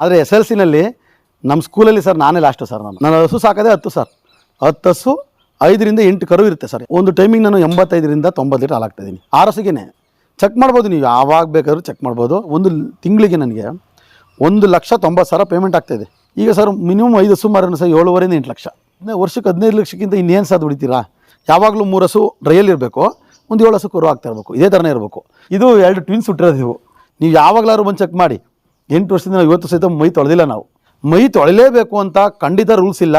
ಆದರೆ S L ಸಿನಲ್ಲಿ ನಮ್ಮ ಸ್ಕೂಲಲ್ಲಿ ಸರ್ ನಾನೇ ಲಾಸ್ಟು ಸರ್ ನಾನು. ನಾನು ಹಸು ಸಾಕೋದೇ ಹತ್ತು ಸರ್. ಹತ್ತು ಹಸು, ಐದರಿಂದ ಎಂಟು ಕರು ಇರುತ್ತೆ ಸರ್. ಒಂದು ಟೈಮಿಗೆ ನಾನು ಎಂಬತ್ತೈದರಿಂದ ತೊಂಬತ್ತು ಲೀಟರ್ ಹಾಲಾಗ್ತಿದ್ದೀನಿ ಆರು ಹಸುಗೆನೆ. ಚೆಕ್ ಮಾಡ್ಬೋದು ನೀವು, ಯಾವಾಗ ಬೇಕಾದ್ರೂ ಚೆಕ್ ಮಾಡ್ಬೋದು. ಒಂದು ತಿಂಗಳಿಗೆ ನನಗೆ ಒಂದು ಲಕ್ಷ ತೊಂಬತ್ತು ಸಾವಿರ ಪೇಮೆಂಟ್ ಆಗ್ತಾಯಿದೆ ಈಗ ಸರ್ ಮಿನಿಮಮ್ ಐದು ಹಸು ಮಾರೋಣ ಸರ್ ಏಳುವರೆಯಿಂದ ಎಂಟು ಲಕ್ಷ. ವರ್ಷಕ್ಕೆ ಹದಿನೈದು ಲಕ್ಷಕ್ಕಿಂತ ಇನ್ನೇನು ಸಾಧ ಹೊಡಿತೀರಾ ಯಾವಾಗಲೂ ಮೂರು ಹಸು ಡ್ರೈಯಲ್ಲಿ ಇರಬೇಕು. ಒಂದು ಏಳು ಹಸು ಕರು ಆಗ್ತಾ ಇರಬೇಕು. ಇದೇ ಥರನೇ ಇರಬೇಕು. ಇದು ಎರಡು ಟ್ವಿನ್ಸ್ ಹುಟ್ಟಿರೋದು ಇವು. ನೀವು ಯಾವಾಗಲಾದ್ರು ಬಂದು ಚೆಕ್ ಮಾಡಿ. ಎಂಟು ವರ್ಷದಿಂದ ಇವತ್ತು ಸಹಿತ ಮೈ ತೊಳೆದಿಲ್ಲ ನಾವು. ಮೈ ತೊಳೆಯಲೇಬೇಕು ಅಂತ ಖಂಡಿತ ರೂಲ್ಸ್ ಇಲ್ಲ.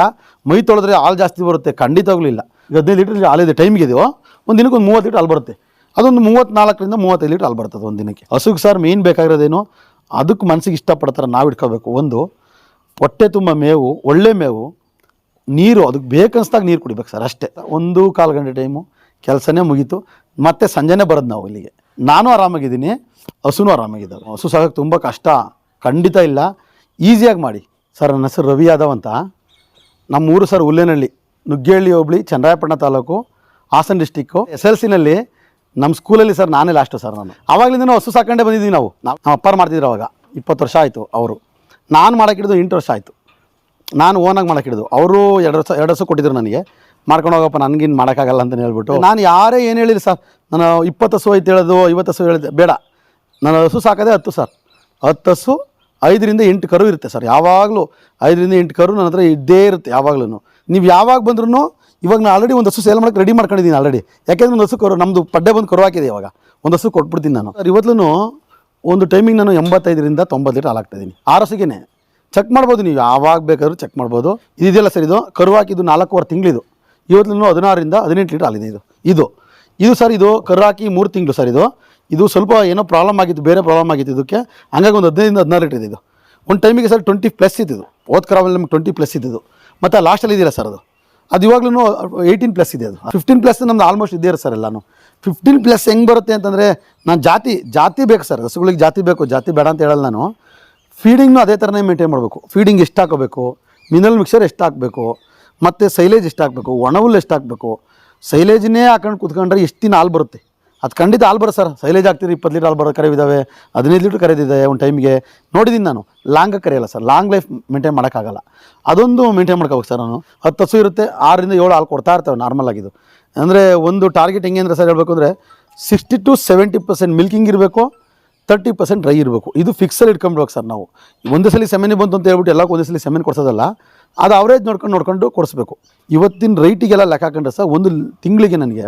ಮೈ ತೊಳೆದ್ರೆ ಹಾಲು ಜಾಸ್ತಿ ಬರುತ್ತೆ, ಖಂಡಿತವಾಗ್ಲೂ ಇಲ್ಲ. ಈಗ ಹದಿನೈದು ಲೀಟ್ರ್ ಹಾಲಿದೆ ಟೈಮ್ಗೆ ಇದೆಯೋ, ಒಂದು ದಿನಕ್ಕೆ ಒಂದು ಮೂವತ್ತು ಲೀಟ್ರ್ ಹಾಲು ಬರುತ್ತೆ. ಅದೊಂದು ಮೂವತ್ತ್ನಾಲ್ಕರಿಂದ ಮೂವತ್ತೈದು ಲೀಟ್ರ್ ಹಾಲು ಬರ್ತದೆ ಒಂದು ದಿನಕ್ಕೆ. ಹಸುಗೆ ಸರ್ ಮೇನ್ ಬೇಕಾಗಿರೋದೇನು? ಅದಕ್ಕೆ ಮನಸ್ಸಿಗೆ ಇಷ್ಟಪಡ್ತಾರೆ ನಾವು ಇಟ್ಕೋಬೇಕು. ಒಂದು, ಹೊಟ್ಟೆ ತುಂಬ ಮೇವು, ಒಳ್ಳೆ ಮೇವು, ನೀರು, ಅದಕ್ಕೆ ಬೇಕನ್ಸ್ದಾಗ ನೀರು ಕುಡಿಬೇಕು ಸರ್, ಅಷ್ಟೇ. ಒಂದು ಕಾಲು ಗಂಟೆ ಟೈಮು ಕೆಲಸನೇ ಮುಗೀತು. ಮತ್ತೆ ಸಂಜೆನೇ ಬರೋದು ನಾವು ಇಲ್ಲಿಗೆ. ನಾನು ಆರಾಮಾಗಿದ್ದೀನಿ, ಹಸುನೂ ಆರಾಮಾಗಿದ್ದಾವೆ ಹಸು ಸಾಕೋಕ್ಕೆ ತುಂಬ ಕಷ್ಟ. ಖಂಡಿತ ಇಲ್ಲ. ಈಸಿಯಾಗಿ ಮಾಡಿ. ಸರ್, ನನ್ನ ಹೆಸರು ರವಿ ಯಾದವ್ ಅಂತ. ನಮ್ಮ ಊರು ಸರ್ ಹುಲ್ಲೇನಹಳ್ಳಿ, ನುಗ್ಗೇಹಳ್ಳಿ ಹೋಬಳಿ ಚನ್ನರಾಯಪಟ್ಟಣ ತಾಲೂಕು, ಹಾಸನ ಡಿಸ್ಟಿಕ್ಕು ಎಸ್ ಎಲ್ ಸಿನಲ್ಲಿ ನಮ್ಮ ಸ್ಕೂಲಲ್ಲಿ ಸರ್ ನಾನೇ ಲಾಸ್ಟು ಸರ್ ನಾನು. ಆವಾಗಲಿಂದ ಹಸು ಸಾಕೊಂಡೇ ಬಂದಿದ್ದೀವಿ ನಾವು. ನಾವು ಅಪ್ಪಾರು ಮಾಡ್ತಿದ್ರು ಅವಾಗ. ಇಪ್ಪತ್ತು ವರ್ಷ ಆಯಿತು ಅವರು. ನಾನು ಮಾಡೋಕ್ಕಿಡಿದು ಎಂಟು ವರ್ಷ ಆಯಿತು. ನಾನು ಓನಾಗಿ ಮಾಡೋಕ್ಕಿಡಿದು. ಅವರು ಎರಡು ವರ್ಷ ಎರಡು ವರ್ಷ ಕೊಟ್ಟಿದ್ರು ನನಗೆ. ಮಾಡ್ಕೊಂಡು ಹೋಗಪ್ಪ ನನಗಿನ್ನು ಮಾಡೋಕ್ಕಾಗಲ್ಲ ಅಂತ ಹೇಳ್ಬಿಟ್ಟು. ನಾನು ಯಾರೇ ಏನು ಹೇಳಿರಿ ಸರ್ ನಾನು ಇಪ್ಪತ್ತು ಹಸು ಐತೆ ಹೇಳೋದು, ಐವತ್ತು ಹಸು ಹೇಳಿದೆ ಬೇಡ. ನಾನು ಹಸು ಸಾಕೋದೇ ಹತ್ತು ಸರ್. ಹತ್ತು ಹಸು ಐದರಿಂದ ಎಂಟು ಕರು ಇರುತ್ತೆ ಸರ್. ಯಾವಾಗಲೂ ಐದರಿಂದ ಎಂಟು ಕರು ನನ್ನ ಹತ್ರ ಇದ್ದೇ ಇರುತ್ತೆ ಯಾವಾಗಲೂ ನೀವು ಯಾವಾಗ ಬಂದ್ರೂ ಇವಾಗ ನಾನು ಆಲ್ರೆಡಿ ಒಂದು ಹಸು ಸೇಲ್ ಮಾಡೋಕ್ಕೆ ರೆಡಿ ಮಾಡ್ಕೊಂಡಿದ್ದೀನಿ ಆಲ್ರೆಡಿ ಯಾಕೆಂದ್ರೆ ಒಂದು ಹಸು ಕರು ನಮ್ಮದು ಪಡ್ಡೆ ಬಂದು ಕರು ಹಾಕಿದೆ ಇವಾಗ. ಒಂದು ಹಸು ಕೊಟ್ಬಿಡ್ತೀನಿ ನಾನು. ಸರ್ ಇವತ್ತೂ ಒಂದು ಟೈಮಿಗೆ ನಾನು ಎಂಬತ್ತೈದರಿಂದ ತೊಂಬತ್ತು ಲೀಟರ್ ಹಾಲಾಗ್ತಾಯಿದ್ದೀನಿ ಆರು ಹಸುಗೆನೆ ಚೆಕ್ ಮಾಡ್ಬೋದು ನೀವು, ಯಾವಾಗ ಬೇಕಾದ್ರೂ ಚೆಕ್ ಮಾಡ್ಬೋದು. ಇದೆಯಲ್ಲ ಸರ್ ಇದು? ಕರು ಹಾಕಿದ್ದು ನಾಲ್ಕೂವರೆ ತಿಂಗಳಿದು. ಇವತ್ತು ಹದಿನಾರರಿಂದ ಹದಿನೆಂಟು ಲೀಟರ್ ಹಾಲಿದೆ ಇದು. ಇದು. ಇದು ಸರ್, ಇದು ಕರು ಹಾಕಿ ಮೂರು ತಿಂಗಳು ಸರ್ ಇದು. ಇದು ಸ್ವಲ್ಪ ಏನೋ ಪ್ರಾಬ್ಲಮ್ ಆಗಿತ್ತು, ಬೇರೆ ಪ್ರಾಬ್ಲಮ್ ಆಗಿತ್ತು ಇದಕ್ಕೆ. ಹಂಗಾಗಿ ಒಂದು ಹದಿನೈದಿಂದ ಹದಿನಾರು ಲೀಟರ್ ಇದೆ ಒಂದು ಟೈಮಿಗೆ ಸರ್ ಟ್ವೆಂಟಿ ಪ್ಲಸ್ ಇದ್ದಿದ್ದು ಓದ್ ಕ್ರಾವಲ್ಲಿ ನಮ್ಗೆ ಟ್ವೆಂಟಿ ಪ್ಲಸ್ ಇದ್ದಿದ್ದು ಮತ್ತು ಲಾಸ್ಟಲ್ಲಿ ಇದೆಯಲ್ಲ ಸರ್ ಅದು? ಅದು ಇವಾಗಲೂ ಏಯ್ಟೀನ್ ಪ್ಲಸ್ ಇದೆ ಅದು. ಫಿಫ್ಟೀನ್ ಪ್ಲಸ್ ನಮ್ದು ಆಲ್ಮೋಸ್ಟ್ ಇದೆಯಲ್ಲ ಸರ್ ಎಲ್ಲಾನು. ಫಿಫ್ಟೀನ್ ಪ್ಲಸ್ ಹೆಂಗೆ ಬರುತ್ತೆ ಅಂತಂದರೆ, ನಾನು ಜಾತಿ ಜಾತಿ ಬೇಕು ಸರ್ ಹಸುಗಳಿಗೆ ಜಾತಿ ಬೇಕು, ಜಾತಿ ಬೇಡ ಅಂತ ಹೇಳಲ್ಲ ನಾನು. ಫೀಡಿಂಗ್ನು ಅದೇ ಥರನೇ ಮೇಂಟೈನ್ ಮಾಡಬೇಕು. ಫೀಡಿಂಗ್ ಎಷ್ಟು ಹಾಕೋಬೇಕು? ಮಿನರಲ್ ಮಿಕ್ಸರ್ ಎಷ್ಟು ಹಾಕಬೇಕು? ಮತ್ತು ಸೈಲೇಜ್ ಎಷ್ಟು ಹಾಕಬೇಕು? ಒಣಹುಲ್ಲು ಎಷ್ಟು ಹಾಕಬೇಕು? ಸೈಲೇಜ್ನೇ ಹಾಕೊಂಡು ಕುತ್ಕೊಂಡ್ರೆ ಎಷ್ಟು ದಿನ ಹಾಲು ಬರುತ್ತೆ? ಅದು ಖಂಡಿತ ಹಾಲು ಸರ್. ಸೈಲೇಜ್ ಆಗ್ತಿದೆ ಇಪ್ಪತ್ತು ಲೀಟರ್ ಹಾಲು ಬರೋ ಹದಿನೈದು ಲೀಟ್ರ್ ಕರೆದಿದೆ ಒಂದು ಟೈಮ್ಗೆ ನೋಡಿದ್ದೀನಿ ನಾನು. ಲಾಂಗ್ ಕರೆಯಲ್ಲ ಸರ್. ಲಾಂಗ್ ಲೈಫ್ ಮೇಂಟೈನ್ ಮಾಡೋಕ್ಕಾಗಲ್ಲ ಅದೊಂದು ಮೇಂಟೈನ್ ಮಾಡ್ಕೋಬೇಕು ಸರ್ ನಾನು. ಹತ್ತು ಹಸು ಇರುತ್ತೆ, ಆರರಿಂದ ಏಳು ಹಾಲು ಕೊಡ್ತಾ ಇರ್ತವೆ ನಾರ್ಮಲ್ ಆಗಿದ್ದು. ಅಂದರೆ ಒಂದು ಟಾರ್ಗೆಟ್ ಹೆಂಗೆ ಅಂದರೆ ಸರ್ ಹೇಳಬೇಕು ಅಂದರೆ sixty to seventy percent milking ಇರಬೇಕು ತರ್ಟಿ ಪರ್ಸೆಂಟ್ ಡ್ರೈ ಇರಬೇಕು. ಇದು ಫಿಕ್ಸಲ್ಲಿ ಇಟ್ಕೊಂಡ್ಬೇಕು ಸರ್ ನಾವು. ಒಂದೇ ಸಲ ಸೆಮೆನಿ ಬಂತು ಅಂತ ಹೇಳ್ಬಿಟ್ಟು ಎಲ್ಲ ಒಂದೇ ಸಲ ಸೆಮೆನ್ ಕೊಡ್ಸೋದಲ್ಲ, ಅದು ಅವರೇಜ್ ನೋಡ್ಕೊಂಡು ನೋಡ್ಕೊಂಡು ಕೊಡಿಸ್ಬೇಕು. ಇವತ್ತಿನ ರೈಟಿಗೆಲ್ಲ ಲೆಕ್ಕ ಹಾಕೊಂಡ್ರೆ ಸರ್, ಒಂದು ತಿಂಗಳಿಗೆ ನನಗೆ